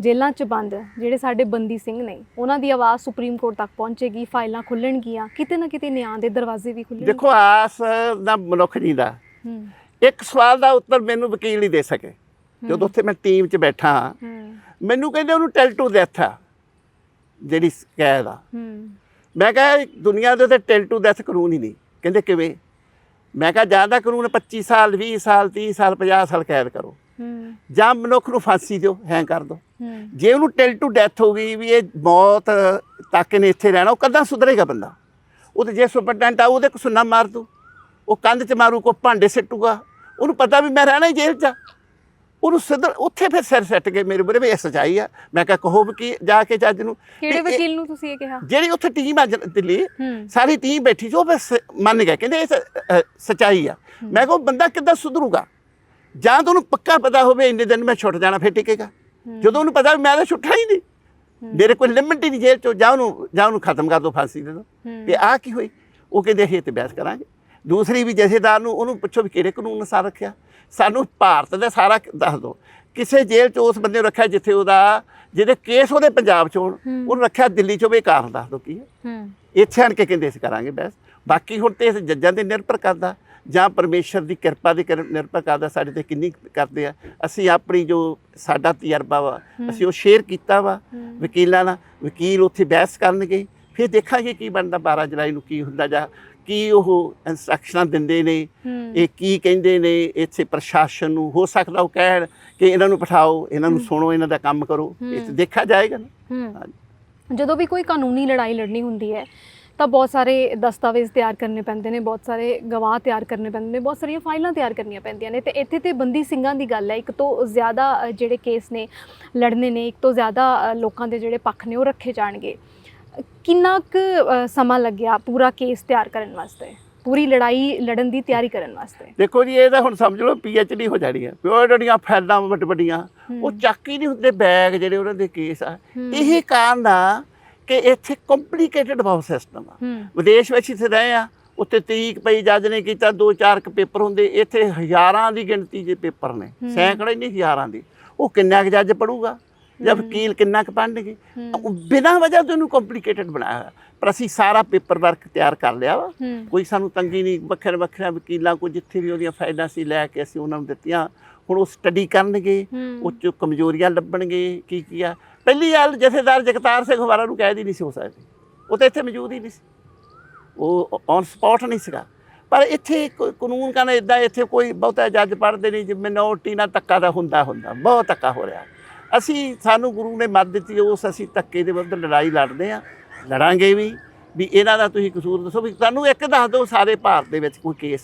ਜੇਲ੍ਹਾਂ 'ਚ ਬੰਦ ਜਿਹੜੇ ਸਾਡੇ ਬੰਦੀ ਸਿੰਘ ਨੇ ਉਹਨਾਂ ਦੀ ਆਵਾਜ਼ ਸੁਪਰੀਮ ਕੋਰਟ ਤੱਕ ਪਹੁੰਚੇਗੀ ਫਾਈਲਾਂ ਖੁੱਲਣਗੀਆਂ ਕਿਤੇ ਨਾ ਕਿਤੇ ਨਿਆਂ ਦੇ ਦਰਵਾਜ਼ੇ ਵੀ ਖੁੱਲਣਗੇ। ਦੇਖੋ ਆਸ ਦਾ ਮਨੁੱਖ ਜੀ ਦਾ ਹੂੰ। ਇੱਕ ਸਵਾਲ ਦਾ ਉੱਤਰ ਮੈਨੂੰ ਵਕੀਲ ਨਹੀਂ ਦੇ ਸਕੇ। ਜਦੋਂ ਉੱਥੇ ਮੈਂ ਟੀਮ 'ਚ ਬੈਠਾ ਹਾਂ, ਹੂੰ। ਮੈਨੂੰ ਕਹਿੰਦੇ ਉਹਨੂੰ ਟੈਲ ਟੂ ਡੈਥ ਆ ਜਿਹੜੀ ਕੈਦ ਆ। ਹੂੰ। ਮੈਂ ਕਿਹਾ ਦੁਨੀਆ ਦੇ ਉੱਤੇ ਟੈਲ ਟੂ ਡੈਥ ਕਾਨੂੰਨ ਹੀ ਨਹੀਂ। ਕਹਿੰਦੇ ਕਿਵੇਂ? ਮੈਂ ਕਿਹਾ ਜਾਂ ਤਾਂ ਕਾਨੂੰਨ 25 ਸਾਲ 20 ਸਾਲ 30 ਸਾਲ 50 ਸਾਲ ਕੈਦ ਕਰੋ। ਹੂੰ ਜਾਂ ਮਨੁੱਖ ਨੂੰ ਫਾਂਸੀ ਦਿਓ ਹੈਂ ਕਰ ਦਿਓ ਹੂੰ। ਜੇ ਉਹਨੂੰ ਟਿਲ ਟੂ ਡੈਥ ਹੋ ਗਈ ਵੀ ਇਹ ਮੌਤ ਤੱਕ ਨੇ ਇੱਥੇ ਰਹਿਣਾ ਉਹ ਕਦਾਂ ਸੁਧਰੇਗਾ ਬੰਦਾ। ਉਹ ਤੇ ਜੇ ਸੁਪਰਡੈਂਟ ਆ ਉਹਦੇ ਕੋ ਸੁੰਨਾ ਮਾਰ ਦੂ। ਉਹ ਕੰਧ 'ਚ ਮਾਰੂ ਕੋ ਭਾਂਡੇ ਸਿੱਟੂਗਾ। ਉਹਨੂੰ ਪਤਾ ਵੀ ਮੈਂ ਰਹਿਣਾ ਹੀ ਜੇਲ੍ਹ 'ਚ। ਉਹਨੂੰ ਸਿੱਧਰ ਉੱਥੇ ਫਿਰ ਸਿਰ ਸੱਟ ਕੇ ਮੇਰੇ ਬਰੇ ਵੀ ਇਹ ਸਚਾਈ ਆ। ਮੈਂ ਕਿਹਾ ਕਹੋ ਵੀ ਕੀ ਜਾ ਕੇ ਜੱਜ ਨੂੰ। ਕਿਹੜੇ ਵਕੀਲ ਨੂੰ ਤੁਸੀਂ ਇਹ ਕਿਹਾ? ਜਿਹੜੀ ਉੱਥੇ ਟੀਮ ਆ ਦਿੱਲੀ ਸਾਰੀ ਟੀਮ ਬੈਠੀ ਸੀ ਉਹ ਬਸ ਮੰਨ ਗਿਆ ਕਹਿੰਦੇ ਇਹ ਸਚਾਈ ਆ। ਮੈਂ ਕਿਹਾ ਬੰਦਾ ਕਿੱਦਾਂ ਸੁਧਰੂਗਾ? ਜਾਂ ਤਾਂ ਉਹਨੂੰ ਪੱਕਾ ਪਤਾ ਹੋਵੇ ਇੰਨੇ ਦਿਨ ਮੈਂ ਛੁੱਟ ਜਾਣਾ ਫਿਰ ਟਿਕੇਗਾ। ਜਦੋਂ ਉਹਨੂੰ ਪਤਾ ਵੀ ਮੈਂ ਤਾਂ ਛੁੱਟਣਾ ਹੀ ਨਹੀਂ। ਮੇਰੇ ਕੋਲ ਲਿਮਿਟ ਹੀ ਨਹੀਂ ਜੇਲ੍ਹ ਚੋਂ ਜਾਂ ਉਹਨੂੰ ਜਾਂ ਉਹਨੂੰ ਖਤਮ ਕਰ ਦੋ ਫਾਂਸੀ ਦੇ ਦੋ। ਤੇ ਆ ਕੀ ਹੋਈ? ਉਹ ਕਹਿੰਦੇ ਅਸੀਂ ਤੇ ਬਹਿਸ ਕਰਾਂਗੇ। ਦੂਸਰੀ ਵੀ ਜਥੇਦਾਰ ਨੂੰ ਉਹਨੂੰ ਪੁੱਛੋ ਵੀ ਕਿਹੜੇ ਕਾਨੂੰਨ ਅਨੁਸਾਰ ਰੱਖਿਆ। ਸਾਨੂੰ ਭਾਰਤ ਦਾ ਸਾਰਾ ਦੱਸ ਦਿਓ ਕਿਸੇ ਜੇਲ੍ਹ ਚ ਉਸ ਬੰਦੇ ਨੂੰ ਰੱਖਿਆ ਜਿੱਥੇ ਉਹਦਾ ਜਿਹਦੇ ਕੇਸ ਉਹਦੇ ਪੰਜਾਬ ਚ ਹੋਣ ਉਹਨੂੰ ਰੱਖਿਆ ਦਿੱਲੀ ਚ ਹੋਵੇ ਕਾਰਨ ਦੱਸ ਦਿਓ ਕੀ ਹੈ। ਹੂੰ। ਇੱਥੇ ਆਣ ਕੇ ਕਹਿੰਦੇ ਅਸੀਂ ਕਰਾਂਗੇ ਬਹਿਸ। ਬਾਕੀ ਹੁਣ ਤੇ ਇਸ ਜੱਜਾਂ ਦੇ ਨਿਰਭਰ ਕਰਦਾ। ਜਾਂ ਪਰਮੇਸ਼ਰ ਦੀ ਕਿਰਪਾ ਦੇ ਨਿਰਭਰ ਕਰਦਾ ਸਾਡੇ ਤੇ ਕਿੰਨੀ ਕਰਦੇ ਆ। ਅਸੀਂ ਆਪਣੀ ਜੋ ਸਾਡਾ ਤਜਰਬਾ ਵਾ ਅਸੀਂ ਉਹ ਸ਼ੇਅਰ ਕੀਤਾ ਵਾ ਵਕੀਲਾਂ ਨਾਲ ਵਕੀਲ ਉੱਥੇ ਬਹਿਸ ਕਰਨਗੇ। ਫਿਰ ਦੇਖਾਂਗੇ ਕੀ ਬਣਦਾ 12 ਜੁਲਾਈ ਨੂੰ ਕੀ ਹੁੰਦਾ ਜਾਂ ਕੀ ਉਹ ਇਨਸਟਰਕਸ਼ਨਾਂ ਦਿੰਦੇ ਨੇ ਇਹ ਕੀ ਕਹਿੰਦੇ ਨੇ ਇੱਥੇ ਪ੍ਰਸ਼ਾਸਨ ਨੂੰ ਹੋ ਸਕਦਾ ਉਹ ਕਹਿਣ ਕਿ ਇਹਨਾਂ ਨੂੰ ਬਿਠਾਓ ਇਹਨਾਂ ਨੂੰ ਸੁਣੋ ਇਹਨਾਂ ਦਾ ਕੰਮ ਕਰੋ। ਇਹ ਦੇਖਿਆ ਜਾਏਗਾ ਨਾ। ਜਦੋਂ ਵੀ ਕੋਈ ਕਾਨੂੰਨੀ ਲੜਾਈ ਲੜਨੀ ਹੁੰਦੀ ਹੈ ਤਾਂ ਬਹੁਤ ਸਾਰੇ ਦਸਤਾਵੇਜ਼ ਤਿਆਰ ਕਰਨੇ ਪੈਂਦੇ ਨੇ ਬਹੁਤ ਸਾਰੇ ਗਵਾਹ ਤਿਆਰ ਕਰਨੇ ਪੈਂਦੇ ਨੇ ਬਹੁਤ ਸਾਰੀਆਂ ਫਾਈਲਾਂ ਤਿਆਰ ਕਰਨੀਆਂ ਪੈਂਦੀਆਂ ਨੇ ਤੇ ਇੱਥੇ ਤੇ ਬੰਦੀ ਸਿੰਘਾਂ ਦੀ ਗੱਲ ਹੈ ਇੱਕ ਤੋਂ ਜ਼ਿਆਦਾ ਜਿਹੜੇ ਕੇਸ ਨੇ ਲੜਨੇ ਨੇ ਇੱਕ ਤੋਂ ਜ਼ਿਆਦਾ ਲੋਕਾਂ ਦੇ ਜਿਹੜੇ ਪੱਖ ਨੇ ਉਹ ਰੱਖੇ ਜਾਣਗੇ। ਕਿੰਨਾ ਕੁ ਸਮਾਂ ਲੱਗਿਆ ਪੂਰਾ ਕੇਸ ਤਿਆਰ ਕਰਨ ਵਾਸਤੇ? ਪੂਰੀ ਲੜਾਈ ਲੜਨ ਦੀ ਤਿਆਰੀ ਕਰਨ ਵਾਸਤੇ? ਦੇਖੋ ਜੀ ਇਹ ਤਾਂ ਹੁਣ ਸਮਝ ਲਓ ਡੀ ਹੋ ਜਾਣੀ ਹੈ ਪਿਓ ਜਿਹੜੀਆਂ ਫੈਲਾਂ ਵੱਡ ਵੱਡੀਆਂ ਉਹ ਚੱਕ ਹੀ ਨਹੀਂ ਹੁੰਦੇ ਬੈਗ ਜਿਹੜੇ ਉਹਨਾਂ ਦੇ ਕੇਸ ਆ। ਇਹ ਕਾਰਨ ਆ ਕਿ ਇੱਥੇ ਕੰਪਲਿਕੇਟਡ ਬਹੁਤ ਸਿਸਟਮ ਆ। ਵਿਦੇਸ਼ ਵਿੱਚ ਇੱਥੇ ਰਹੇ ਆ ਉੱਥੇ ਤਰੀਕ ਪਈ ਜੱਜ ਨੇ ਕੀਤਾ ਦੋ ਚਾਰ ਕ ਪੇਪਰ ਹੁੰਦੇ ਇੱਥੇ ਹਜ਼ਾਰਾਂ ਦੀ ਗਿਣਤੀ ਦੇ ਪੇਪਰ ਨੇ ਸੈਂਕੜੇ ਨਹੀਂ ਹਜ਼ਾਰਾਂ ਦੀ। ਉਹ ਕਿੰਨਾ ਕੁ ਜੱਜ ਪੜੂਗਾ? ਜਾਂ ਵਕੀਲ ਕਿੰਨਾ ਕੁ ਪੜਨਗੇ ਬਿਨਾਂ ਵਜ੍ਹਾ ਤੋਂ ਇਹਨੂੰ ਕੰਪਲਿਕੇਟਡ ਬਣਾਇਆ ਹੋਇਆ। ਪਰ ਅਸੀਂ ਸਾਰਾ ਪੇਪਰ ਵਰਕ ਤਿਆਰ ਕਰ ਲਿਆ ਵਾ। ਕੋਈ ਸਾਨੂੰ ਤੰਗੀ ਨਹੀਂ ਵੱਖਰੇ ਵੱਖਰੇ ਵਕੀਲਾਂ ਕੋਲ ਜਿੱਥੇ ਵੀ ਉਹਦੀਆਂ ਫਾਈਲਾਂ ਸੀ ਲੈ ਕੇ ਅਸੀਂ ਉਹਨਾਂ ਨੂੰ ਦਿੱਤੀਆਂ। ਹੁਣ ਉਹ ਸਟੱਡੀ ਕਰਨਗੇ। ਉਹ 'ਚੋਂ ਕਮਜ਼ੋਰੀਆਂ ਲੱਭਣਗੇ ਕੀ ਕੀ ਆ। ਪਹਿਲੀ ਗੱਲ ਜਥੇਦਾਰ ਜਗਤਾਰ ਸਿੰਘ ਹਵਾਰਾ ਨੂੰ ਕਹਿ ਦੀ ਨਹੀਂ ਸੀ ਹੋ ਸਕਦੀ। ਉਹ ਤਾਂ ਇੱਥੇ ਮੌਜੂਦ ਹੀ ਨਹੀਂ ਸੀ। ਉਹ ਔਨ ਸਪੌਟ ਨਹੀਂ ਸੀਗਾ। ਪਰ ਇੱਥੇ ਕੋ- ਕਾਨੂੰਨ ਕਹਿੰਦਾ ਇਦਾਂ ਇੱਥੇ ਕੋਈ ਬਹੁਤਾ ਜੱਜ ਪੜ੍ਹਦੇ ਨਹੀਂ, ਜਿਵੇਂ ਮਿਨੋਰਟੀ ਨਾਲ ਧੱਕਾ ਦਾ ਹੁੰਦਾ ਹੁੰਦਾ। ਬਹੁਤ ਧੱਕਾ ਹੋ ਰਿਹਾ। ਅਸੀਂ, ਸਾਨੂੰ ਗੁਰੂ ਨੇ ਮੱਤ ਦਿੱਤੀ, ਉਸ ਅਸੀਂ ਧੱਕੇ ਦੇ ਵਿਰੁੱਧ ਲੜਾਈ ਲੜਦੇ ਆ ਲੜਾਂਗੇ ਵੀ ਵੀ ਇਹਨਾਂ ਦਾ ਤੁਸੀਂ ਕਸੂਰ ਦੱਸੋ ਵੀ ਤੁਹਾਨੂੰ ਇੱਕ ਦੱਸ ਦਿਓ ਸਾਰੇ ਭਾਰਤ ਦੇ ਵਿੱਚ ਕੋਈ ਕੇਸ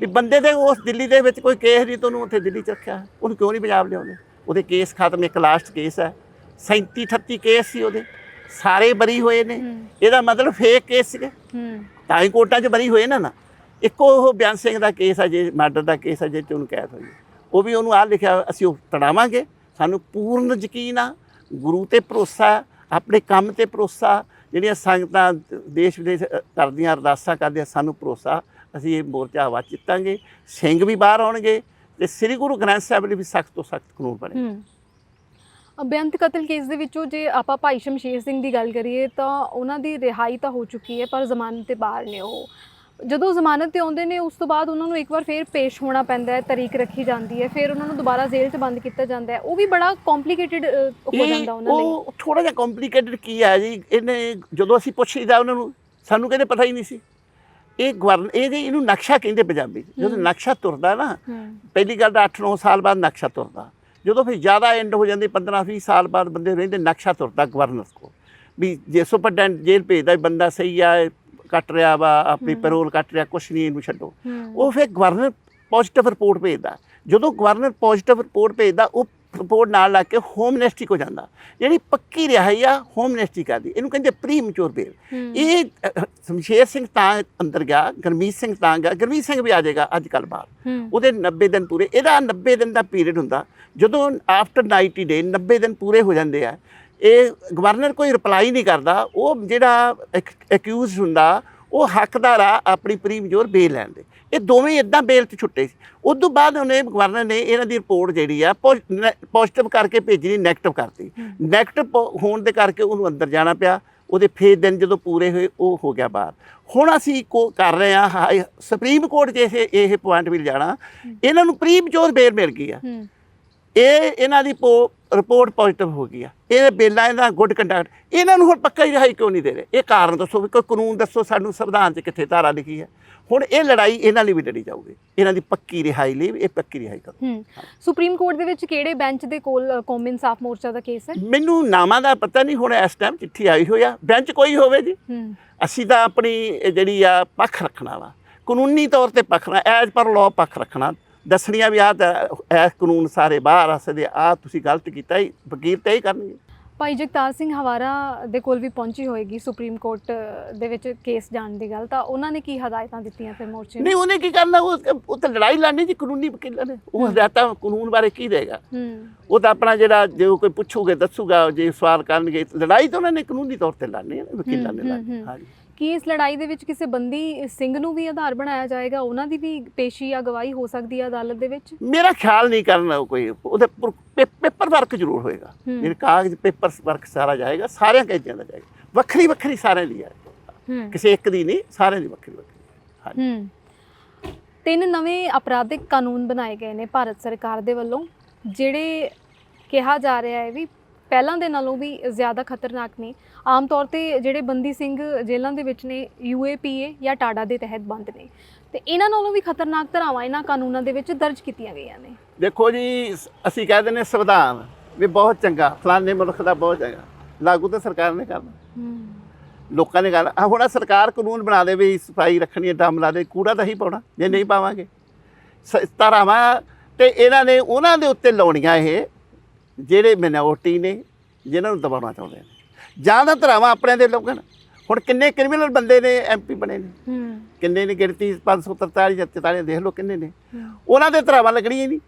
ਵੀ ਬੰਦੇ ਦੇ ਉਸ ਦਿੱਲੀ ਦੇ ਵਿੱਚ ਕੋਈ ਕੇਸ ਨਹੀਂ ਤੁਹਾਨੂੰ ਉੱਥੇ ਦਿੱਲੀ ਚ ਰੱਖਿਆ। ਉਹਨੂੰ ਕਿਉਂ ਨਹੀਂ ਪੰਜਾਬ ਲਿਆਉਂਦੇ? ਉਹਦੇ ਕੇਸ ਖਤਮ, ਇੱਕ ਲਾਸਟ ਕੇਸ ਹੈ। 37 38 ਕੇਸ ਸੀ ਉਹਦੇ ਸਾਰੇ ਬਰੀ ਹੋਏ ਨੇ। ਇਹਦਾ ਮਤਲਬ ਫੇਕ ਕੇਸ ਸੀਗੇ। ਤਾਂ ਹੀ ਕੋਰਟਾਂ 'ਚ ਬਰੀ ਹੋਏ ਨਾ ਨਾ। ਇੱਕੋ ਉਹ ਬਿਆਨ ਸਿੰਘ ਦਾ ਕੇਸ ਹੈ ਜੇ ਮਰਡਰ ਦਾ ਕੇਸ ਹੈ ਜੇ 'ਚ ਉਹਨੂੰ ਕੈਦ ਹੋਈ। ਉਹ ਵੀ ਉਹਨੂੰ ਆ ਲਿਖਿਆ ਅਸੀਂ ਉਹ ਤੜਾਵਾਂਗੇ। ਸਾਨੂੰ ਪੂਰਨ ਯਕੀਨ ਆ ਗੁਰੂ ਤੇ ਭਰੋਸਾ ਆਪਣੇ ਕੰਮ ਤੇ ਭਰੋਸਾ ਜਿਹੜੀਆਂ ਸੰਗਤਾਂ ਦੇਸ਼ ਵਿਦੇਸ਼ ਕਰਦੀਆਂ ਅਰਦਾਸਾਂ ਕਰਦੀਆਂ ਸਾਨੂੰ ਭਰੋਸਾ। ਅਸੀਂ ਇਹ ਮੋਰਚਾ ਹਵਾ ਜਿੱਤਾਂਗੇ ਸਿੰਘ ਵੀ ਬਾਹਰ ਆਉਣਗੇ ਤੇ ਸ੍ਰੀ ਗੁਰੂ ਗ੍ਰੰਥ ਸਾਹਿਬ ਲਈ ਵੀ ਸਖਤ ਤੋਂ ਸਖਤ ਕਾਨੂੰਨ ਬਣੇ ਬੇਅੰਤ ਕਤਲ ਕੇਸ ਦੇ ਵਿੱਚੋਂ ਜੇ ਆਪਾਂ ਭਾਈ ਸ਼ਮਸ਼ੇਰ ਸਿੰਘ ਦੀ ਗੱਲ ਕਰੀਏ ਤਾਂ ਉਹਨਾਂ ਦੀ ਰਿਹਾਈ ਤਾਂ ਹੋ ਚੁੱਕੀ ਹੈ ਪਰ ਜ਼ਮਾਨਤ ਤੇ ਬਾਹਰ ਨੇ ਉਹ। ਜਦੋਂ ਜ਼ਮਾਨਤ ਤੇ ਆਉਂਦੇ ਨੇ ਉਸ ਤੋਂ ਬਾਅਦ ਉਹਨਾਂ ਨੂੰ ਇੱਕ ਵਾਰ ਫੇਰ ਪੇਸ਼ ਹੋਣਾ ਪੈਂਦਾ ਹੈ ਤਰੀਕ ਰੱਖੀ ਜਾਂਦੀ ਹੈ ਫਿਰ ਉਹਨਾਂ ਨੂੰ ਦੁਬਾਰਾ ਜੇਲ੍ਹ 'ਚ ਬੰਦ ਕੀਤਾ ਜਾਂਦਾ ਹੈ। ਉਹ ਵੀ ਬੜਾ ਕੰਪਲਿਕੇਟਿਡ ਹੋ ਜਾਂਦਾ ਉਹਨਾਂ ਲਈ। ਉਹ ਥੋੜਾ ਜਿਹਾ ਕੰਪਲਿਕੇਟਡ ਕੀ ਹੈ ਜੀ? ਇਹਨੇ ਜਦੋਂ ਅਸੀਂ ਪੁੱਛੀਦਾ ਉਹਨਾਂ ਨੂੰ ਸਾਨੂੰ ਕਹਿੰਦੇ ਪਤਾ ਹੀ ਨਹੀਂ ਸੀ। ਇਹ ਗਵਰਨ ਇਹ ਜੀ ਇਹਨੂੰ ਨਕਸ਼ਾ ਕਹਿੰਦੇ ਪੰਜਾਬੀ। ਜਦੋਂ ਨਕਸ਼ਾ ਤੁਰਦਾ ਨਾ ਪਹਿਲੀ ਗੱਲ ਤਾਂ 8-9 ਸਾਲ ਬਾਅਦ ਨਕਸ਼ਾ ਤੁਰਦਾ। ਜਦੋਂ ਫਿਰ ਜ਼ਿਆਦਾ ਐਂਡ ਹੋ ਜਾਂਦੇ 15-20 ਸਾਲ ਬਾਅਦ ਬੰਦੇ ਰਹਿੰਦੇ ਨਕਸ਼ਾ ਤੁਰਦਾ ਗਵਰਨਰ ਕੋ ਵੀ ਜੇ ਸੁਪਰਡੈਂਟ ਜੇਲ੍ਹ ਭੇਜਦਾ ਬੰਦਾ ਸਹੀ ਆ ਕੱਟ ਰਿਹਾ ਵਾ ਆਪਣੀ ਪੈਰੋਲ ਕੱਟ ਰਿਹਾ ਕੁਛ ਨਹੀਂ ਇਹਨੂੰ ਛੱਡੋ। ਉਹ ਫਿਰ ਗਵਰਨਰ ਪੋਜ਼ਿਟਿਵ ਰਿਪੋਰਟ ਭੇਜਦਾ। ਜਦੋਂ ਗਵਰਨਰ ਪੋਜ਼ਿਟਿਵ ਰਿਪੋਰਟ ਭੇਜਦਾ ਉਹ ਰਿਪੋਰਟ ਨਾਲ ਲਾ ਕੇ ਹੋਮ ਮਿਨਿਸਟਰੀ ਕੋ ਜਾਂਦਾ। ਜਿਹੜੀ ਪੱਕੀ ਰਿਹਾਈ ਆ ਹੋਮ ਮਿਨਿਸਟਰੀ ਕਰਦੀ। ਇਹਨੂੰ ਕਹਿੰਦੇ ਪ੍ਰੀ ਮੈਚੁਰ ਬੇਲ ਹੂੰ। ਇਹ ਸ਼ਮਸ਼ੇਰ ਸਿੰਘ ਤਾਂ ਅੰਦਰ ਗਿਆ ਗਰਮੀਤ ਸਿੰਘ ਤਾਂ ਗਿਆ। ਗਰਮੀਤ ਸਿੰਘ ਵੀ ਆ ਜਾਏਗਾ ਅੱਜ ਕੱਲ ਬਾਹਰ। ਹੂੰ। ਉਹਦੇ 90 ਦਿਨ ਪੂਰੇ। ਇਹਦਾ 90 ਦਿਨ ਦਾ ਪੀਰੀਅਡ ਹੁੰਦਾ। ਜਦੋਂ ਆਫਟਰ 90 ਡੇ 90 ਦਿਨ ਪੂਰੇ ਹੋ ਜਾਂਦੇ ਆ ਇਹ ਗਵਰਨਰ ਕੋਈ ਰਿਪਲਾਈ ਨਹੀਂ ਕਰਦਾ। ਉਹ ਜਿਹੜਾ ਅਕਿਊਜ਼ ਹੁੰਦਾ ਉਹ ਹੱਕਦਾਰ ਆ ਆਪਣੀ ਪ੍ਰੀਮਜੋਰ ਬੇਲ ਲੈਣ ਦੇ। ਇਹ ਦੋਵੇਂ ਇਦਾਂ ਬੇਲ 'ਚ ਛੁੱਟੇ ਸੀ। ਉਸ ਤੋਂ ਬਾਅਦ ਉਹਨੇ ਗਵਰਨਰ ਨੇ ਇਹਨਾਂ ਦੀ ਰਿਪੋਰਟ ਜਿਹੜੀ ਆ ਪੋਜ਼ਿਟਿਵ ਕਰਕੇ ਭੇਜਣੀ ਨੈਗੇਟਿਵ ਕਰਤੀ। ਨੈਗੇਟਿਵ ਹੋਣ ਦੇ ਕਰਕੇ ਉਹਨੂੰ ਅੰਦਰ ਜਾਣਾ ਪਿਆ। ਉਹਦੇ ਫੇਰ ਦਿਨ ਜਦੋਂ ਪੂਰੇ ਹੋਏ ਉਹ ਹੋ ਗਿਆ ਬਾਹਰ। ਹੁਣ ਅਸੀਂ ਕੋ ਕਰ ਰਹੇ ਆ ਸੁਪਰੀਮ ਕੋਰਟ 'ਚ ਇਹ ਪੁਆਇੰਟ ਵੀ ਜਾਣਾ ਇਹਨਾਂ ਨੂੰ ਪ੍ਰੀਮਚੋਰ ਬੇਲ ਮਿਲ ਗਈ ਆ। ਇਹ ਇਹਨਾਂ ਦੀ ਰਿਪੋਰਟ ਪੋਜ਼ਿਟਿਵ ਹੋ ਗਈ ਆ। ਇਹ ਬੇਲਾ ਇਹਦਾ ਗੁੱਡ ਕੰਡਕਟ ਇਹਨਾਂ ਨੂੰ ਹੁਣ ਪੱਕਾ ਹੀ ਰਿਹਾਈ ਕਿਉਂ ਨਹੀਂ ਦੇ ਰਹੇ? ਇਹ ਕਾਰਨ ਦੱਸੋ ਵੀ ਕੋਈ ਕਾਨੂੰਨ ਦੱਸੋ ਸਾਨੂੰ ਸੰਵਿਧਾਨ 'ਚ ਕਿੱਥੇ ਧਾਰਾ ਲਿਖੀ ਹੈ। ਹੁਣ ਇਹ ਲੜਾਈ ਇਹਨਾਂ ਲਈ ਵੀ ਲੜੀ ਜਾਊਗੀ। ਇਹਨਾਂ ਦੀ ਪੱਕੀ ਰਿਹਾਈ ਲਈ ਇਹ ਪੱਕੀ ਰਿਹਾਈ ਕਰੋ। ਸੁਪਰੀਮ ਕੋਰਟ ਦੇ ਵਿੱਚ ਕਿਹੜੇ ਬੈਂਚ ਦੇ ਕੋਲ ਅ, ਕੌਮੀ ਇਨਸਾਫ ਮੋਰਚਾ ਦਾ ਕੇਸ ਹੈ? ਮੈਨੂੰ ਨਾਮਾਂ ਦਾ ਪਤਾ ਨਹੀਂ ਹੁਣ ਇਸ ਟਾਈਮ ਚਿੱਠੀ ਆਈ ਹੋਈ ਆ। ਬੈਂਚ ਕੋਈ ਹੋਵੇ ਜੀ? ਅਸੀਂ ਤਾਂ ਆਪਣੀ ਜਿਹੜੀ ਆ ਪੱਖ ਰੱਖਣਾ ਵਾ। ਕਾਨੂੰਨੀ ਤੌਰ ਤੇ ਪੱਖ ਰੱਖਣਾ ਐਜ਼ ਪਰ ਲਾਅ ਪੱਖ ਰੱਖਣਾ। ਦੱਸਣੀਆਂ ਵੀ ਆ ਐਸ ਕਾਨੂੰਨ ਸਾਰੇ ਬਾਹਰ ਆਸਦੇ ਆ ਤੁਸੀਂ ਗਲਤ ਕੀਤਾ ਹੀ ਵਕੀਲ ਤੇ ਹੀ ਕਰਨਗੇ। ਭਾਈ ਜਗਤਾਰ ਸਿੰਘ ਹਵਾਰਾ ਦੇ ਕੋਲ ਵੀ ਪਹੁੰਚੀ ਹੋਏਗੀ ਸੁਪਰੀਮ ਕੋਰਟ ਦੇ ਵਿੱਚ ਕੇਸ ਜਾਣ ਦੀ ਗੱਲ ਤਾਂ ਉਹਨਾਂ ਨੇ ਕੀ ਹਦਾਇਤਾਂ ਦਿੱਤੀਆਂ ਫਿਰ ਮੋਰਚੇ ਨੂੰ? ਨਹੀਂ ਉਹਨੇ ਕੀ ਕਰਨਾ ਉਹ ਤਾਂ ਲੜਾਈ ਲੜਨੀ ਜੀ ਕਾਨੂੰਨੀ ਵਕੀਲਾਂ ਨੇ ਉਹ ਹਦਾਇਤਾਂ ਕਾਨੂੰਨ ਬਾਰੇ ਕੀ ਦੇਗਾ? ਉਹ ਤਾਂ ਆਪਣਾ ਜਿਹੜਾ ਜੇ ਕੋਈ ਪੁੱਛੂਗੇ ਦੱਸੂਗਾ ਜੇ ਸਵਾਲ ਕਰਨਗੇ ਲੜਾਈ ਤਾਂ ਉਹਨਾਂ ਨੇ ਕਾਨੂੰਨੀ ਤੌਰ ਤੇ ਲੜਨੀ ਹੈ ਵਕੀਲਾਂ ਨੇ ਲੜਨੀ। ਹਾਂਜੀ। ਕੀ ਇਸ ਲੜਾਈ ਦੇ ਵਿੱਚ ਕਿਸੇ ਬੰਦੀ ਸਿੰਘ ਨੂੰ ਵੀ ਆਧਾਰ ਬਣਾਇਆ ਜਾਏਗਾ? ਉਹਨਾਂ ਦੀ ਵੀ ਪੇਸ਼ੀ ਜਾਂ ਗਵਾਹੀ ਹੋ ਸਕਦੀ ਹੈ ਅਦਾਲਤ ਦੇ ਵਿੱਚ? ਮੇਰਾ ਖਿਆਲ ਨਹੀਂ ਕਰਨਾ ਕੋਈ। ਉਹਦੇ ਪੇਪਰ ਵਰਕ ਜ਼ਰੂਰ ਹੋਏਗਾ। ਜਿਹੜੇ ਕਾਗਜ਼ ਪੇਪਰ ਵਰਕ ਸਾਰਾ ਜਾਏਗਾ ਸਾਰਿਆਂ ਕੈਦੀਆਂ ਦਾ ਜਾਏਗਾ। ਵੱਖਰੀ ਵੱਖਰੀ ਸਾਰਿਆਂ ਦੀ ਜਾਏਗਾ ਹੂੰ। ਕਿਸੇ ਇੱਕ ਦੀ ਨਹੀਂ ਸਾਰਿਆਂ ਦੀ ਵੱਖਰੀ ਵੱਖਰੀ ਹਾਂਜੀ। ਤਿੰਨ ਨਵੇਂ ਅਪਰਾਧਿਕ ਕਾਨੂੰਨ ਬਣਾਏ ਗਏ ਨੇ ਭਾਰਤ ਸਰਕਾਰ ਦੇ ਵੱਲੋਂ ਜਿਹੜੇ ਕਿਹਾ ਜਾ ਰਿਹਾ ਹੈ ਵੀ ਪਹਿਲਾਂ ਦੇ ਨਾਲੋਂ ਵੀ ਜ਼ਿਆਦਾ ਖਤਰਨਾਕ ਨੇ। ਆਮ ਤੌਰ ਤੇ ਜਿਹੜੇ ਬੰਦੀ ਸਿੰਘ ਜੇਲ੍ਹਾਂ ਦੇ ਵਿੱਚ ਨੇ ਯੂਏਪੀਏ ਜਾਂ ਟਾਡਾ ਦੇ ਤਹਿਤ ਬੰਦ ਨੇ। ਤੇ ਇਹਨਾਂ ਨਾਲੋਂ ਵੀ ਖਤਰਨਾਕ ਧਾਰਾਵਾਂ ਇਹਨਾਂ ਕਾਨੂੰਨਾਂ ਦੇ ਵਿੱਚ ਦਰਜ ਕੀਤੀਆਂ ਗਈਆਂ ਨੇ। ਦੇਖੋ ਜੀ ਅਸੀਂ ਕਹਿ ਦਿੰਦੇ ਸੰਵਿਧਾਨ ਵੀ ਬਹੁਤ ਚੰਗਾ ਫਲਾਣੇ ਮੁਲਕ ਦਾ ਬਹੁਤ ਚੰਗਾ ਲਾਗੂ ਤਾਂ ਸਰਕਾਰ ਨੇ ਕਰਨਾ। ਲੋਕਾਂ ਨੇ ਆ ਹੁਣ ਸਰਕਾਰ ਕਾਨੂੰਨ ਬਣਾ ਦੇ ਵੀ ਸਫ਼ਾਈ ਰੱਖਣੀ ਹੈ ਡੰਮ ਲਾ ਦੇ ਕੂੜਾ ਤਾਂ ਹੀ ਪਾਉਣਾ ਜੇ ਨਹੀਂ ਪਾਵਾਂਗੇ। ਧਾਰਾਵਾਂ ਤੇ ਇਹਨਾਂ ਨੇ ਉਹਨਾਂ ਦੇ ਉੱਤੇ ਲਾਉਣੀਆਂ ਇਹ ਜਿਹੜੇ ਮਿਨੋਰਟੀ ਨੇ ਜਿਨ੍ਹਾਂ ਨੂੰ ਦਬਾਉਣਾ ਚਾਹੁੰਦੇ ਨੇ। ਜਾਂ ਤਾਂ ਧਾਰਾਵਾਂ ਆਪਣੇ ਦੇ ਲੱਗਣ ਹੁਣ ਕਿੰਨੇ ਕ੍ਰਿਮੀਨਲ ਬੰਦੇ ਨੇ ਐਮਪੀ ਬਣੇ ਨੇ। ਕਿੰਨੇ ਨੇ ਗਿਣਤੀ 543 ਜਾਂ 44 ਦੇਖ ਲਓ ਕਿੰਨੇ ਨੇ। ਉਹਨਾਂ ਦੇ ਧਰਾਵਾਂ ਲੱਗਣੀਆਂ ਨਹੀਂ।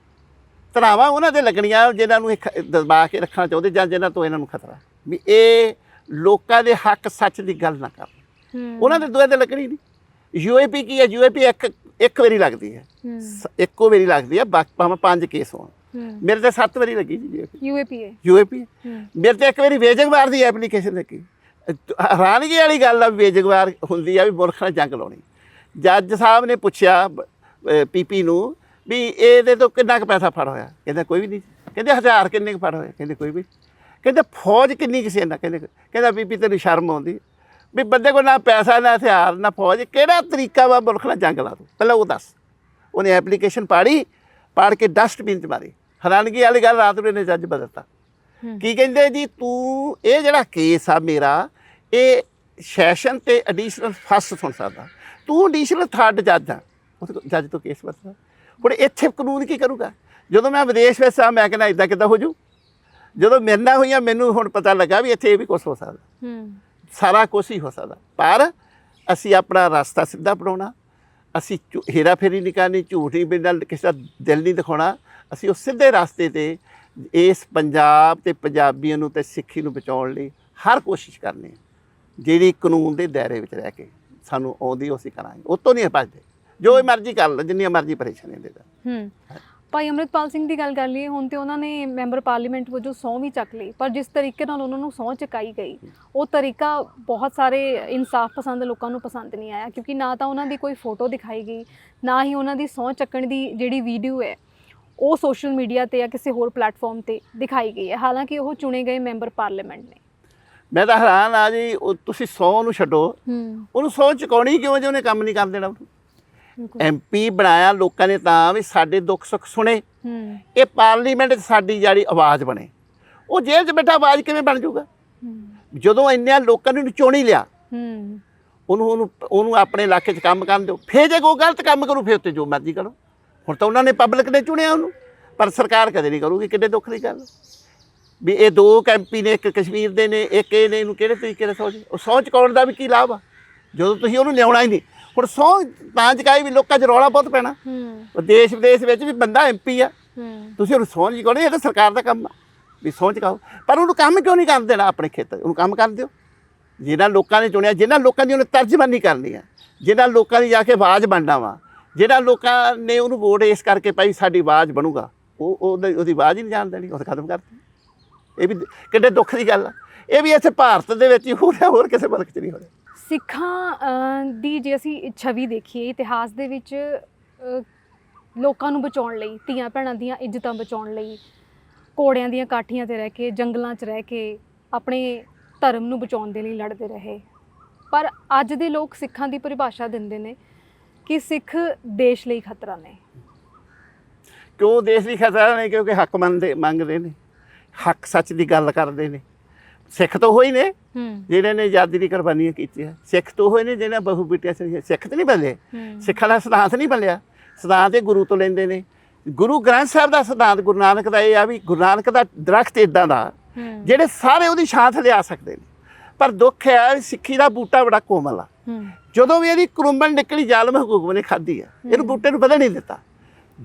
ਧਰਾਵਾਂ ਉਹਨਾਂ ਦੇ ਲੱਗਣੀਆਂ ਜਿਨ੍ਹਾਂ ਨੂੰ ਦਬਾ ਕੇ ਰੱਖਣਾ ਚਾਹੁੰਦੇ ਜਾਂ ਜਿਨ੍ਹਾਂ ਤੋਂ ਇਹਨਾਂ ਨੂੰ ਖਤਰਾ। ਵੀ ਇਹ ਲੋਕਾਂ ਦੇ ਹੱਕ ਸੱਚ ਦੀ ਗੱਲ ਨਾ ਕਰਨ। ਉਹਨਾਂ ਦੇ ਦੋਏ ਤੇ ਲੱਗਣੀ ਨਹੀਂ। ਯੂਏਪੀ ਕੀ ਹੈ? ਯੂਏਪੀ ਇੱਕ ਇੱਕ ਵਾਰੀ ਲੱਗਦੀ ਹੈ। ਇੱਕੋ ਵਾਰੀ ਲੱਗਦੀ ਹੈ। ਬਾਕੀ ਭਾਵੇਂ ਪੰਜ ਕੇਸ ਹੋਣ। ਮੇਰੇ ਤੇ ਸੱਤ ਵਾਰੀ ਲੱਗੀ ਜੀ। ਯੂਏਪੀ ਯੂਏਪੀਏ ਯੂਏਪੀ ਮੇਰੇ ਤੇ ਇੱਕ ਵਾਰੀ ਵੇਜਗਵਾਰ ਦੀ ਐਪਲੀਕੇਸ਼ਨ ਲੱਗੀ ਹੈਰਾਨਗੀ ਵਾਲੀ ਗੱਲ ਆ ਵੇਜਗਵਾਰ ਹੁੰਦੀ ਆ ਵੀ ਮੁਲਕ ਨਾਲ ਜੰਗ ਲਾਉਣੀ। ਜੱਜ ਸਾਹਿਬ ਨੇ ਪੁੱਛਿਆ ਪੀਪੀ ਨੂੰ ਵੀ ਇਹਦੇ ਤੋਂ ਕਿੰਨਾ ਕੁ ਪੈਸਾ ਫੜ ਹੋਇਆ? ਕਹਿੰਦਾ ਕੋਈ ਵੀ ਨਹੀਂ। ਕਹਿੰਦੇ ਹਜ਼ਾਰ ਕਿੰਨੇ ਕੁ ਫੜ ਹੋਏ ਕਹਿੰਦੇ ਕੋਈ ਵੀ। ਕਹਿੰਦੇ ਫੌਜ ਕਿੰਨੀ ਕਿਸੇ ਨਾ ਕਹਿੰਦੇ ਕਹਿੰਦਾ ਬੀਬੀ ਤੈਨੂੰ ਸ਼ਰਮ ਆਉਂਦੀ। ਵੀ ਬੰਦੇ ਕੋਲ ਨਾ ਪੈਸਾ ਨਾ ਹਥਿਆਰ ਨਾ ਫੌਜ। ਕਿਹੜਾ ਤਰੀਕਾ ਵਾ ਮੁਲਕ ਨਾਲ ਜੰਗ ਲਾ ਦੂ ਪਹਿਲਾਂ ਉਹ ਦੱਸ। ਉਹਨੇ ਐਪਲੀਕੇਸ਼ਨ ਪਾੜੀ ਪਾੜ ਕੇ ਡਸਟਬਿਨ ਚ ਮਾਰੀ। ਹੈਰਾਨਗੀ ਵਾਲੀ ਗੱਲ ਰਾਤ ਨੂੰ ਇਹਨੇ ਜੱਜ ਬਦਲਤਾ। ਕੀ ਕਹਿੰਦੇ ਜੀ ਤੂੰ ਇਹ ਜਿਹੜਾ ਕੇਸ ਆ ਮੇਰਾ ਇਹ ਸੈਸ਼ਨ ਤੇ ਐਡੀਸ਼ਨਲ ਫਸਟ ਸੁਣ ਸਕਦਾ। ਤੂੰ ਐਡੀਸ਼ਨਲ ਥਰਡ ਜੱਜ ਆ। ਉਹ ਜੱਜ ਤੋਂ ਕੇਸ ਵਰਤਾ ਹੁਣ ਇੱਥੇ ਕਾਨੂੰਨ ਕੀ ਕਰੂਗਾ? ਜਦੋਂ ਮੈਂ ਵਿਦੇਸ਼ ਵਿੱਚ ਆ ਮੈਂ ਕਹਿੰਦਾ ਇਦਾਂ ਕਿੱਦਾਂ ਹੋ ਜੂ? ਜਦੋਂ ਮੇਰੇ ਨਾਲ ਹੋਈਆਂ ਮੈਨੂੰ ਹੁਣ ਪਤਾ ਲੱਗਾ ਵੀ ਇੱਥੇ ਇਹ ਵੀ ਕੁਝ ਹੋ ਸਕਦਾ। ਹੂੰ। ਸਾਰਾ ਕੁਝ ਹੀ ਹੋ ਸਕਦਾ। ਪਰ ਅਸੀਂ ਆਪਣਾ ਰਸਤਾ ਸਿੱਧਾ ਬਣਾਉਣਾ। ਅਸੀਂ ਝੂ- ਹੇਰਾਫੇਰੀ ਨਹੀਂ ਕਰਨੀ ਝੂਠ ਨਹੀਂ ਬਿਨਾਂ ਕਿਸੇ ਦਾ ਦਿਲ ਨਹੀਂ ਦਿਖਾਉਣਾ। ਅਸੀਂ ਉਹ ਸਿੱਧੇ ਰਸਤੇ ਤੇ ਇਸ ਪੰਜਾਬ ਤੇ ਪੰਜਾਬੀਆਂ ਨੂੰ ਤੇ ਸਿੱਖੀ ਨੂੰ ਬਚਾਉਣ ਲਈ ਹਰ ਕੋਸ਼ਿਸ਼ ਕਰਨੀ ਹੈ, ਜਿਹੜੀ ਕਾਨੂੰਨ ਦੇ ਦਾਇਰੇ ਵਿੱਚ ਰਹਿ ਕੇ ਸਾਨੂੰ ਆਉਂਦੀ, ਉਹ ਅਸੀਂ ਕਰਾਂਗੇ। ਉਹ ਤੋਂ ਨਹੀਂ ਭੱਜਦੇ। ਜੋ ਮਰਜ਼ੀ ਕਰ ਲਓ, ਜਿੰਨੀਆਂ ਮਰਜ਼ੀ ਪਰੇਸ਼ਾਨੀ ਦੇ ਦੇ ਹੂੰ। ਭਾਈ ਅੰਮ੍ਰਿਤਪਾਲ ਸਿੰਘ ਦੀ ਗੱਲ ਕਰ ਲਈਏ, ਹੁਣ ਤੇ ਉਹਨਾਂ ਨੇ ਮੈਂਬਰ ਪਾਰਲੀਮੈਂਟ ਵਜੋਂ ਸਹੁੰ ਵੀ ਚੱਕ ਲਈ, ਪਰ ਜਿਸ ਤਰੀਕੇ ਨਾਲ ਉਹਨਾਂ ਨੂੰ ਸਹੁੰ ਚੁਕਾਈ ਗਈ, ਉਹ ਤਰੀਕਾ ਬਹੁਤ ਸਾਰੇ ਇਨਸਾਫ ਪਸੰਦ ਲੋਕਾਂ ਨੂੰ ਪਸੰਦ ਨਹੀਂ ਆਇਆ, ਕਿਉਂਕਿ ਨਾ ਤਾਂ ਉਹਨਾਂ ਦੀ ਕੋਈ ਫੋਟੋ ਦਿਖਾਈ ਗਈ, ਨਾ ਹੀ ਉਹਨਾਂ ਦੀ ਸਹੁੰ ਚੱਕਣ ਦੀ ਜਿਹੜੀ ਵੀਡੀਓ ਹੈ ਉਹ ਸੋਸ਼ਲ ਮੀਡੀਆ ਤੇ ਜਾਂ ਕਿਸੇ ਹੋਰ ਪਲੇਟਫਾਰਮ ਤੇ ਦਿਖਾਈ ਗਈ ਹੈ। ਹਾਲਾਂਕਿ ਉਹ ਚੁਣੇ ਗਏ ਮੈਂਬਰ ਪਾਰਲੀਮੈਂਟ ਨੇ। ਮੈਂ ਤਾਂ ਹੈਰਾਨ ਆ ਜੀ ਉਹ ਤੁਸੀਂ ਸੌ ਨੂੰ ਛੱਡੋ। ਉਹਨੂੰ ਸੌ ਚੁਕਾਉਣੀ ਕਿਉਂ ਜੇ ਉਹਨੇ ਕੰਮ ਨਹੀਂ ਕਰ ਦੇਣਾ। ਐਮਪੀ ਬਣਾਇਆ ਲੋਕਾਂ ਨੇ ਤਾਂ ਵੀ ਸਾਡੇ ਦੁੱਖ ਸੁੱਖ ਸੁਣੇ। ਇਹ ਪਾਰਲੀਮੈਂਟ 'ਚ ਸਾਡੀ ਜਿਹੜੀ ਆਵਾਜ਼ ਬਣੇ। ਉਹ ਜੇਲ੍ਹ 'ਚ ਬੈਠਾ ਆਵਾਜ਼ ਕਿਵੇਂ ਬਣ ਜਾਊਗਾ? ਜਦੋਂ ਇੰਨਿਆਂ ਲੋਕਾਂ ਨੇ ਚੋਣ ਹੀ। ਲਿਆ ਉਹਨੂੰ ਉਹਨੂੰ ਉਹਨੂੰ ਆਪਣੇ ਇਲਾਕੇ 'ਚ ਕੰਮ ਕਰਨ ਦਿਓ। ਫੇਰ ਜੇ ਕੋਈ ਗਲਤ ਕੰਮ ਕਰੂ ਫੇਰ ਉੱਤੇ ਜੋ ਮਰਜ਼ੀ ਕਰੋ। ਹੁਣ ਤਾਂ ਉਹਨਾਂ ਨੇ ਪਬਲਿਕ ਨੇ ਚੁਣਿਆ ਉਹਨੂੰ ਪਰ ਸਰਕਾਰ ਕਦੇ ਨਹੀਂ ਕਰੂਗੀ ਕਿੱਡੇ ਦੁੱਖ ਦੀ ਗੱਲ ਵੀ ਇਹ ਦੋ ਐਮਪੀ ਨੇ ਇੱਕ ਕਸ਼ਮੀਰ ਦੇ ਨੇ ਇੱਕ ਇਹ ਨੇ ਇਹਨੂੰ ਕਿਹੜੇ ਤਰੀਕੇ ਨਾਲ ਸੋਚ ਉਹ ਸਹੁੰ ਚੁਕਾਉਣ ਦਾ ਵੀ ਕੀ ਲਾਭ ਆ? ਜਦੋਂ ਤੁਸੀਂ ਉਹਨੂੰ ਲਿਆਉਣਾ ਹੀ ਨਹੀਂ। ਹੁਣ ਸਹੁੰ ਤਾਂ ਚੁਕਾਈ ਵੀ ਲੋਕਾਂ 'ਚ ਰੌਲਾ ਬਹੁਤ ਪੈਣਾ। ਹੂੰ। ਦੇਸ਼ ਵਿਦੇਸ਼ ਵਿੱਚ ਵੀ ਬੰਦਾ ਐਮਪੀ ਆ। ਹੂੰ। ਤੁਸੀਂ ਉਹਨੂੰ ਸਹੁੰ ਚੁਕਾਉਣੀ ਇਹ ਤਾਂ ਸਰਕਾਰ ਦਾ ਕੰਮ ਆ। ਵੀ ਸਹੁੰ ਚੁਕਾਓ ਪਰ ਉਹਨੂੰ ਕੰਮ ਕਿਉਂ ਨਹੀਂ ਕਰਨ ਦੇਣਾ ਆਪਣੇ ਖੇਤਰ? ਉਹਨੂੰ ਕੰਮ ਕਰਨ ਦਿਓ। ਜਿਨ੍ਹਾਂ ਲੋਕਾਂ ਨੇ ਚੁਣਿਆ ਜਿਨ੍ਹਾਂ ਲੋਕਾਂ ਦੀ ਉਹਨੇ ਤਰਜਮਾਨੀ ਕਰਨੀ ਆ। ਜਿਨ੍ਹਾਂ ਲੋਕਾਂ ਦੀ ਜਾ ਕੇ ਆਵਾਜ਼ ਬਣਨਾ ਵਾ। ਜਿਹੜਾ ਲੋਕਾਂ ਨੇ ਉਹਨੂੰ ਵੋਟ ਇਸ ਕਰਕੇ ਪਾਈ, ਸਾਡੀ ਆਵਾਜ਼ ਬਣੂਗਾ। ਉਹ ਉਹਦੀ ਉਹਦੀ ਆਵਾਜ਼ ਹੀ ਨਹੀਂ ਜਾਣ ਦੇਣੀ ਉਹ ਤਾਂ ਖਤਮ ਕਰਤੀ। ਇਹ ਵੀ ਕਿੱਡੇ ਦੁੱਖ ਦੀ ਗੱਲ ਆ। ਇਹ ਵੀ ਇੱਥੇ ਭਾਰਤ ਦੇ ਵਿੱਚ ਹੀ ਹੋ ਰਿਹਾ ਹੋਰ ਕਿਸੇ ਮੁਲਕ 'ਚ ਨਹੀਂ ਹੋ ਰਿਹਾ। ਸਿੱਖਾਂ ਦੀ ਜੇ ਅਸੀਂ ਛਵੀ ਦੇਖੀਏ, ਇਤਿਹਾਸ ਦੇ ਵਿੱਚ ਲੋਕਾਂ ਨੂੰ ਬਚਾਉਣ ਲਈ, ਧੀਆਂ ਭੈਣਾਂ ਦੀਆਂ ਇੱਜ਼ਤਾਂ ਬਚਾਉਣ ਲਈ, ਘੋੜਿਆਂ ਦੀਆਂ ਕਾਠੀਆਂ ਤੇ ਰਹਿ ਕੇ, ਜੰਗਲਾਂ 'ਚ ਰਹਿ ਕੇ, ਆਪਣੇ ਧਰਮ ਨੂੰ ਬਚਾਉਣ ਦੇ ਲਈ ਲੜਦੇ ਰਹੇ। ਪਰ ਅੱਜ ਦੇ ਲੋਕ ਸਿੱਖਾਂ ਦੀ ਪਰਿਭਾਸ਼ਾ ਦਿੰਦੇ ਨੇ। ਕਿ ਸਿੱਖ ਦੇਸ਼ ਲਈ ਖਤਰਾ ਨੇ? ਕਿਉਂ ਦੇਸ਼ ਦੀ ਖਤਰਾ ਨਹੀਂ ਕਿਉਂਕਿ ਹੱਕ ਮੰਨਦੇ ਮੰਗਦੇ ਨੇ। ਹੱਕ ਸੱਚ ਦੀ ਗੱਲ ਕਰਦੇ ਨੇ। ਸਿੱਖ ਤਾਂ ਹੋਈ ਨੇ ਜਿਹੜੇ ਨੇ ਆਜ਼ਾਦੀ ਦੀ ਕੁਰਬਾਨੀਆਂ ਕੀਤੀਆਂ। ਸਿੱਖ ਤੋਂ ਹੋਏ ਨੇ ਜਿਹਨਾਂ ਬਹੁ ਬੇਟੀਆਂ ਸਿੱਖ ਤੇ ਨਹੀਂ ਬਦਲੇ ਹੂੰ। ਸਿੱਖਾਂ ਦਾ ਸਿਧਾਂਤ ਨਹੀਂ ਬਦਲਿਆ ਸਿਧਾਂਤ ਇਹ ਗੁਰੂ ਤੋਂ ਲੈਂਦੇ ਨੇ। ਗੁਰੂ ਗ੍ਰੰਥ ਸਾਹਿਬ ਦਾ ਸਿਧਾਂਤ ਗੁਰੂ ਨਾਨਕ ਦਾ ਇਹ ਆ ਵੀ ਗੁਰੂ ਨਾਨਕ ਦਾ ਦਰਖਤ ਇਦਾਂ ਦਾ ਜਿਹੜੇ ਸਾਰੇ ਉਹਦੀ ਛਾਂ ਥੱਲੇ ਆ ਸਕਦੇ ਨੇ। ਪਰ ਦੁੱਖ ਹੈ ਸਿੱਖੀ ਦਾ ਬੂਟਾ ਬੜਾ ਕੋਮਲ ਆ। ਜਦੋਂ ਵੀ ਇਹਦੀ ਕਰੁੰਬਣ ਨਿਕਲੀ ਜ਼ਾਲਮ ਹਕੂਕ ਨੇ ਖਾਧੀ ਆ। ਇਹਨੂੰ ਬੂਟੇ ਨੂੰ ਵਧਣ ਨਹੀਂ ਦਿੱਤਾ।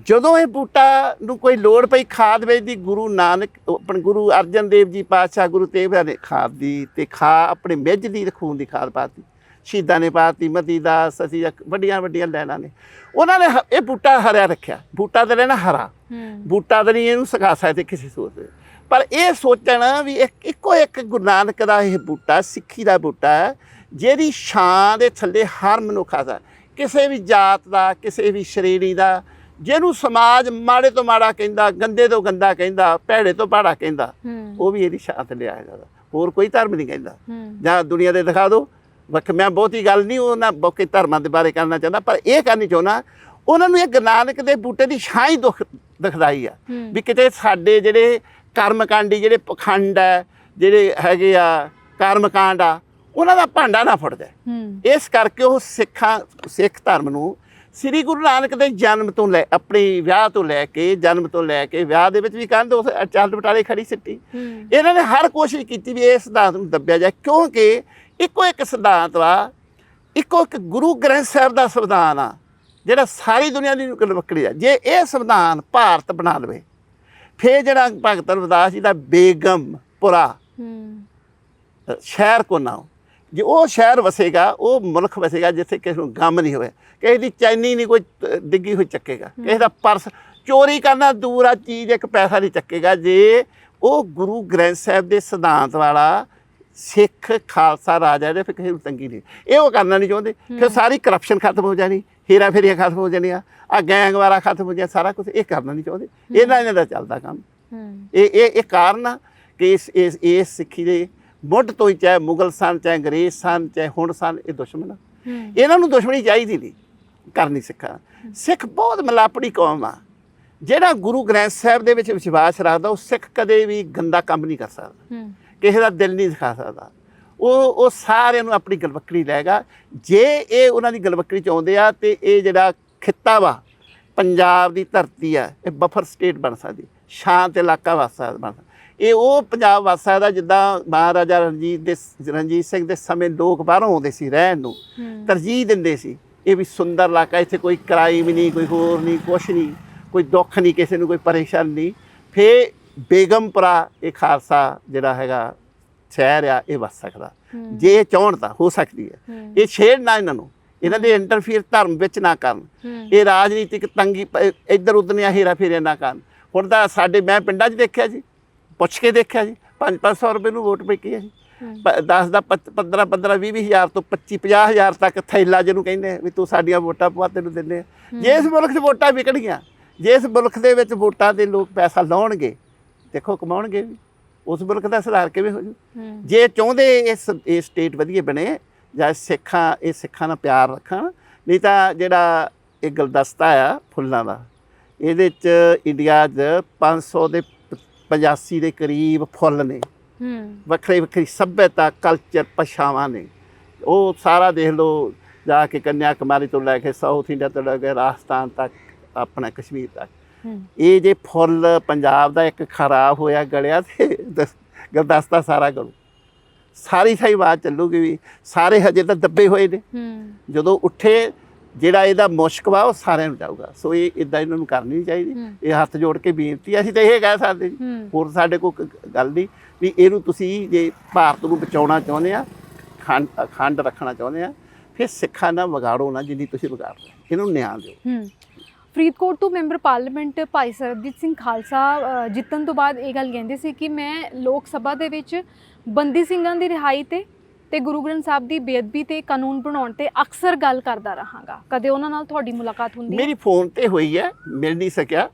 ਜਦੋਂ ਇਹ ਬੂਟਾ ਨੂੰ ਕੋਈ ਲੋੜ ਪਈ ਖਾਦ ਵੇਚਦੀ ਗੁਰੂ ਨਾਨਕ ਆਪਣੇ ਗੁਰੂ ਅਰਜਨ ਦੇਵ ਜੀ ਪਾਤਸ਼ਾਹ ਗੁਰੂ ਤੇਗ ਬਹਾਦਰ ਨੇ ਖਾਦ ਦੀ ਤੇ ਖਾ ਆਪਣੇ ਮਿੱਝ ਦੀ ਖੂਨ ਦੀ ਖਾਦ ਪਾਤੀ। ਸ਼ਹੀਦਾਂ ਨੇ ਪਾਤੀ ਮਤੀ ਦਾਸ ਅਸੀਂ ਵੱਡੀਆਂ ਵੱਡੀਆਂ ਲੈਣਾ ਨੇ। ਉਹਨਾਂ ਨੇ ਇਹ ਬੂਟਾ ਹਰਿਆ ਰੱਖਿਆ। ਬੂਟਾ ਤੇ ਰਹਿਣਾ ਹਰਾ। ਬੂਟਾ ਤਾਂ ਨਹੀਂ ਇਹਨੂੰ ਸਿਖਾ ਸਕਦੇ ਕਿਸੇ ਸੂਰਤ ਵਿੱਚ। ਪਰ ਇਹ ਸੋਚਣਾ ਵੀ ਇੱਕ ਇੱਕੋ ਇੱਕ ਗੁਰੂ ਨਾਨਕ ਦਾ ਇਹ ਬੂਟਾ ਸਿੱਖੀ ਦਾ ਬੂਟਾ ਹੈ। ਜਿਹਦੀ ਛਾਂ ਦੇ ਥੱਲੇ ਹਰ ਮਨੁੱਖ ਆਦਾ ਕਿਸੇ ਵੀ ਜਾਤ ਦਾ ਕਿਸੇ ਵੀ ਸ਼੍ਰੇਣੀ ਦਾ ਜਿਹਨੂੰ ਸਮਾਜ ਮਾੜੇ ਤੋਂ ਮਾੜਾ ਕਹਿੰਦਾ ਗੰਦੇ ਤੋਂ ਗੰਦਾ ਕਹਿੰਦਾ ਭੈੜੇ ਤੋਂ ਭਾੜਾ ਕਹਿੰਦਾ ਉਹ ਵੀ ਇਹਦੀ ਛਾਂ ਥੱਲੇ ਆਇਆ ਜਾਂਦਾ। ਹੋਰ ਕੋਈ ਧਰਮ ਨਹੀਂ ਕਹਿੰਦਾ। ਜਾਂ ਦੁਨੀਆ ਦੇ ਦਿਖਾ ਦਿਓ ਵਕ ਮੈਂ ਬਹੁਤੀ ਗੱਲ ਨਹੀਂ ਉਹਨਾਂ ਬੋਕੇ ਧਰਮਾਂ ਦੇ ਬਾਰੇ ਕਰਨਾ ਚਾਹੁੰਦਾ ਪਰ ਇਹ ਕਰਨੀ ਚਾਹੁੰਦਾ ਉਹਨਾਂ ਨੂੰ ਇਹ ਗੁਰੂ ਨਾਨਕ ਦੇ ਬੂਟੇ ਦੀ ਛਾਂ ਹੀ ਦੁੱਖ ਦਿਖਦਾਈ ਆ। ਵੀ ਕਿਤੇ ਸਾਡੇ ਜਿਹੜੇ ਕਰਮਕਾਂਡੀ ਜਿਹੜੇ ਪਖੰਡ ਹੈ ਜਿਹੜੇ ਹੈਗੇ ਆ ਕਰਮਕਾਂਡ ਆ ਉਹਨਾਂ ਦਾ ਭਾਂਡਾ ਨਾ ਫੁੱਟ ਜਾਏ ਇਸ ਕਰਕੇ ਉਹ ਸਿੱਖਾਂ ਸਿੱਖ ਧਰਮ ਨੂੰ ਸ੍ਰੀ ਗੁਰੂ ਨਾਨਕ ਦੇ ਜਨਮ ਤੋਂ ਲੈ ਆਪਣੀ ਵਿਆਹ ਤੋਂ ਲੈ ਕੇ ਜਨਮ ਤੋਂ ਲੈ ਕੇ ਵਿਆਹ ਦੇ ਵਿੱਚ ਵੀ ਕਹਿੰਦੇ ਉਸ ਚੱਲ ਬਟਾਲੇ ਖੜੀ ਸਿੱਟੀ। ਇਹਨਾਂ ਨੇ ਹਰ ਕੋਸ਼ਿਸ਼ ਕੀਤੀ ਵੀ ਇਸ ਸਿਧਾਂਤ ਨੂੰ ਦੱਬਿਆ ਜਾਏ ਕਿਉਂਕਿ ਇੱਕੋ ਇੱਕ ਸਿਧਾਂਤ ਵਾ ਇੱਕੋ ਇੱਕ ਗੁਰੂ ਗ੍ਰੰਥ ਸਾਹਿਬ ਦਾ ਸੰਵਿਧਾਨ ਆ ਜਿਹੜਾ ਸਾਰੀ ਦੁਨੀਆ ਦੀ ਨੁਕਲ ਆ। ਜੇ ਇਹ ਸੰਵਿਧਾਨ ਭਾਰਤ ਬਣਾ ਲਵੇ ਫੇਰ ਜਿਹੜਾ ਭਗਤ ਰਵਿਦਾਸ ਜੀ ਦਾ ਬੇਗਮਪੁਰਾ ਸ਼ਹਿਰ ਕੋ ਨਾਮ ਜੇ ਉਹ ਸ਼ਹਿਰ ਵਸੇਗਾ ਉਹ ਮੁਲਕ ਵਸੇਗਾ ਜਿੱਥੇ ਕਿਸੇ ਨੂੰ ਗਮ ਨਹੀਂ ਹੋਵੇ ਕਿਸੇ ਦੀ ਚੈਨੀ ਨਹੀਂ ਕੋਈ ਡਿੱਗੀ ਹੋਈ ਚੱਕੇਗਾ ਕਿਸੇ ਦਾ ਪਰਸ ਚੋਰੀ ਕਰਨਾ ਦੂਰ ਆ ਚੀਜ਼ ਇੱਕ ਪੈਸਾ ਨਹੀਂ ਚੱਕੇਗਾ ਜੇ ਉਹ ਗੁਰੂ ਗ੍ਰੰਥ ਸਾਹਿਬ ਦੇ ਸਿਧਾਂਤ ਵਾਲਾ ਸਿੱਖ ਖਾਲਸਾ ਰਾਜ ਹੈ ਤੇ ਫਿਰ ਕਿਸੇ ਨੂੰ ਤੰਗੀ ਨਹੀਂ। ਇਹ ਉਹ ਕਰਨਾ ਨਹੀਂ ਚਾਹੁੰਦੇ। ਫਿਰ ਸਾਰੀ ਕਰਪਸ਼ਨ ਖਤਮ ਹੋ ਜਾਣੀ ਹੇਰਾ ਫੇਰੀਆਂ ਖਤਮ ਹੋ ਜਾਣੀਆਂ ਆ ਗੈਂਗਵਾਰਾ ਖਤਮ ਹੋ ਜਾਣਾ ਸਾਰਾ ਕੁਝ ਇਹ ਕਰਨਾ ਨਹੀਂ ਚਾਹੁੰਦੇ। ਇਹਨਾਂ ਇਹਨਾਂ ਦਾ ਚੱਲਦਾ ਕੰਮ। ਇਹ ਇਹ ਇਹ ਕਾਰਨ ਆ ਕਿ ਇਸ ਇਸ ਇਸ ਸਿੱਖੀ ਦੇ ਮੁੱਢ ਤੋਂ ਹੀ ਚਾਹੇ ਮੁਗਲ ਸਨ ਚਾਹੇ ਅੰਗਰੇਜ਼ ਸਨ ਚਾਹੇ ਹੁਣ ਸਨ ਇਹ ਦੁਸ਼ਮਣ ਇਹਨਾਂ ਨੂੰ ਦੁਸ਼ਮਣੀ ਚਾਹੀਦੀ ਨਹੀਂ ਕਰਨੀ ਸਿੱਖਾਂ। ਸਿੱਖ ਬਹੁਤ ਮਲਾਪੜੀ ਕੌਮ ਆ। ਜਿਹੜਾ ਗੁਰੂ ਗ੍ਰੰਥ ਸਾਹਿਬ ਦੇ ਵਿੱਚ ਵਿਸ਼ਵਾਸ ਰੱਖਦਾ ਉਹ ਸਿੱਖ ਕਦੇ ਵੀ ਗੰਦਾ ਕੰਮ ਨਹੀਂ ਕਰ ਸਕਦਾ। ਕਿਸੇ ਦਾ ਦਿਲ ਨਹੀਂ ਦਿਖਾ ਸਕਦਾ। ਉਹ ਉਹ ਸਾਰਿਆਂ ਨੂੰ ਆਪਣੀ ਗਲਵੱਕੜੀ ਲੈਗਾ ਜੇ ਇਹ ਉਹਨਾਂ ਦੀ ਗਲਵੱਕੜੀ ਚ ਆਉਂਦੇ ਆ ਤੇ ਇਹ ਜਿਹੜਾ ਖਿੱਤਾ ਵਾ ਪੰਜਾਬ ਦੀ ਧਰਤੀ ਆ ਇਹ ਬਫਰ ਸਟੇਟ ਬਣ ਸਕਦੀ। ਸ਼ਾਂਤ ਇਲਾਕਾ ਵਸ ਬਣ ਸਕਦਾ। ਇਹ ਉਹ ਪੰਜਾਬ ਵਸ ਸਕਦਾ ਜਿੱਦਾਂ ਮਹਾਰਾਜਾ ਰਣਜੀਤ ਦੇ ਰਣਜੀਤ ਸਿੰਘ ਦੇ ਸਮੇਂ ਲੋਕ ਬਾਹਰੋਂ ਆਉਂਦੇ ਸੀ ਰਹਿਣ ਨੂੰ ਤਰਜੀਹ ਦਿੰਦੇ ਸੀ। ਇਹ ਵੀ ਸੁੰਦਰ ਇਲਾਕਾ ਇੱਥੇ ਕੋਈ ਕ੍ਰਾਈਮ ਨਹੀਂ ਕੋਈ ਹੋਰ ਨਹੀਂ ਕੁਛ ਨਹੀਂ ਕੋਈ ਦੁੱਖ ਨਹੀਂ ਕਿਸੇ ਨੂੰ ਕੋਈ ਪਰੇਸ਼ਾਨੀ ਨਹੀਂ। ਫੇ ਬੇਗਮਪੁਰਾ ਇਹ ਖਾਲਸਾ ਜਿਹੜਾ ਹੈਗਾ ਸ਼ਹਿਰ ਆ ਇਹ ਵਸ ਸਕਦਾ। ਜੇ ਇਹ ਚਾਹਣ ਤਾਂ ਹੋ ਸਕਦੀ ਹੈ। ਇਹ ਛੇੜ ਨਾ ਇਹਨਾਂ ਨੂੰ। ਇਹਨਾਂ ਦੇ ਇੰਟਰਫੀਅਰ ਧਰਮ ਵਿੱਚ ਨਾ ਕਰਨ। ਇਹ ਰਾਜਨੀਤਿਕ ਤੰਗੀ ਇੱਧਰ ਉਧਰ ਹੇਰਾ ਫੇਰੇ ਨਾ ਕਰਨ। ਹੁਣ ਤਾਂ ਸਾਡੇ ਮੈਂ ਪਿੰਡਾਂ 'ਚ ਦੇਖਿਆ ਜੀ ਪੁੱਛ ਕੇ ਦੇਖਿਆ ਜੀ 5-500 ਰੁਪਏ ਨੂੰ ਵੋਟ ਪਈ ਹੈ ਜੀ। 10 ਦਾ 15 15 20 ਹਜ਼ਾਰ ਤੋਂ 25 50 ਹਜ਼ਾਰ ਤੱਕ ਥੈਲਾ ਜਿਹਨੂੰ ਕਹਿੰਦੇ ਵੀ ਤੂੰ ਸਾਡੀਆਂ ਵੋਟਾਂ ਪਵਾ ਤੈਨੂੰ ਦਿੰਦੇ ਆ। ਜੇ ਇਸ ਮੁਲਕ 'ਚ ਵੋਟਾਂ ਵਿਕਣਗੀਆਂ ਜੇ ਇਸ ਮੁਲਕ ਦੇ ਵਿੱਚ ਵੋਟਾਂ ਦੇ ਲੋਕ ਪੈਸਾ ਲਾਉਣਗੇ ਦੇਖੋ ਕਮਾਉਣਗੇ ਵੀ। ਉਸ ਮੁਲਕ ਦਾ ਸੁਧਾਰ ਕਿਵੇਂ ਹੋ ਜੂ? ਜੇ ਚਾਹੁੰਦੇ ਇਸ ਇਹ ਸਟੇਟ ਵਧੀਆ ਬਣੇ ਜਾਂ ਸਿੱਖਾਂ ਇਹ ਸਿੱਖਾਂ ਨਾਲ ਪਿਆਰ ਰੱਖਣ ਨਹੀਂ ਤਾਂ ਜਿਹੜਾ ਇਹ ਗੁਲਦਸਤਾ ਆ ਫੁੱਲਾਂ ਦਾ ਇਹਦੇ ਚ ਇੰਡੀਆ 'ਚ 500 ਦੇ 85 ਦੇ ਕਰੀਬ ਫੁੱਲ ਨੇ। ਹੂੰ। ਵੱਖਰੀ ਵੱਖਰੀ ਸੱਭਿਅਤਾ ਕਲਚਰ ਪਛਾਵਾਂ ਨੇ। ਉਹ ਸਾਰਾ ਦੇਖ ਲਓ ਜਾ ਕੇ ਕੰਨਿਆ ਕੁਮਾਰੀ ਤੋਂ ਲੈ ਕੇ ਸਾਊਥ ਇੰਡੀਆ ਤੋਂ ਲੈ ਕੇ ਰਾਜਸਥਾਨ ਤੱਕ ਆਪਣਾ ਕਸ਼ਮੀਰ ਤੱਕ। ਇਹ ਜੇ ਫੁੱਲ ਪੰਜਾਬ ਦਾ ਇੱਕ ਖਰਾਬ ਹੋਇਆ ਗਲਿਆ ਤੇ ਦਸ- ਗੁਲਦਸਤਾ ਸਾਰਾ ਗਲੂ। ਸਾਰੀ ਸਾਈ ਬਾਤ ਚੱਲੂਗੀ ਵੀ ਸਾਰੇ ਹਜੇ ਤਾਂ ਦੱਬੇ ਹੋਏ ਨੇ। ਜਦੋਂ ਉੱਠੇ ਜਿਹੜਾ ਇਹਦਾ ਮੁਸ਼ਕ ਵਾ ਉਹ ਸਾਰਿਆਂ ਨੂੰ ਜਾਊਗਾ। ਸੋ ਇਹ ਇਦਾਂ ਇਹਨਾਂ ਨੂੰ ਕਰਨੀ ਨਹੀਂ ਚਾਹੀਦੀ। ਇਹ ਹੱਥ ਜੋੜ ਕੇ ਬੇਨਤੀ ਅਸੀਂ ਤਾਂ ਇਹ ਕਹਿ ਸਕਦੇ ਜੀ। ਹੂੰ। ਹੋਰ ਸਾਡੇ ਕੋਲ ਕ- ਗੱਲ ਨਹੀਂ ਵੀ ਇਹਨੂੰ ਤੁਸੀਂ ਜੇ ਭਾਰਤ ਨੂੰ ਬਚਾਉਣਾ ਚਾਹੁੰਦੇ ਆ ਖੰਡ ਅਖੰਡ ਰੱਖਣਾ ਚਾਹੁੰਦੇ ਆ ਫਿਰ ਸਿੱਖਾਂ ਨਾਲ ਵਿਗਾੜੋ ਨਾ ਜਿੰਨੀ ਤੁਸੀਂ ਵਿਗਾੜ ਰਹੇ ਇਹਨਾਂ ਨਿਆਂ ਦਿਓ। ਫਰੀਦਕੋਟ ਤੋਂ ਮੈਂਬਰ ਪਾਰਲੀਮੈਂਟ ਭਾਈ ਸਰਬਜੀਤ ਸਿੰਘ ਖਾਲਸਾ ਅ, ਜਿੱਤਣ ਤੋਂ ਬਾਅਦ ਇਹ ਗੱਲ ਕਹਿੰਦੇ ਸੀ ਕਿ ਮੈਂ ਲੋਕ ਸਭਾ ਦੇ ਵਿੱਚ ਬੰਦੀ ਸਿੰਘਾਂ ਦੀ ਰਿਹਾਈ ਤੇ ਤੇ ਗੁਰੂ ਗ੍ਰੰਥ ਸਾਹਿਬ ਦੀ ਬੇਅਦਬੀ ਤੇ ਕਾਨੂੰਨ ਬਣਾਉਣ ਤੇ ਅਕਸਰ ਗੱਲ ਕਰਦਾ ਰਹਾਂਗਾ। ਕਦੇ ਉਹਨਾਂ ਨਾਲ ਤੁਹਾਡੀ ਮੁਲਾਕਾਤ ਹੁੰਦੀ? ਹੈ ਮੇਰੀ ਫੋਨ ਤੇ ਹੋਈ ਹੈ ਮਿਲ ਨਹੀਂ ਸਕਿਆ।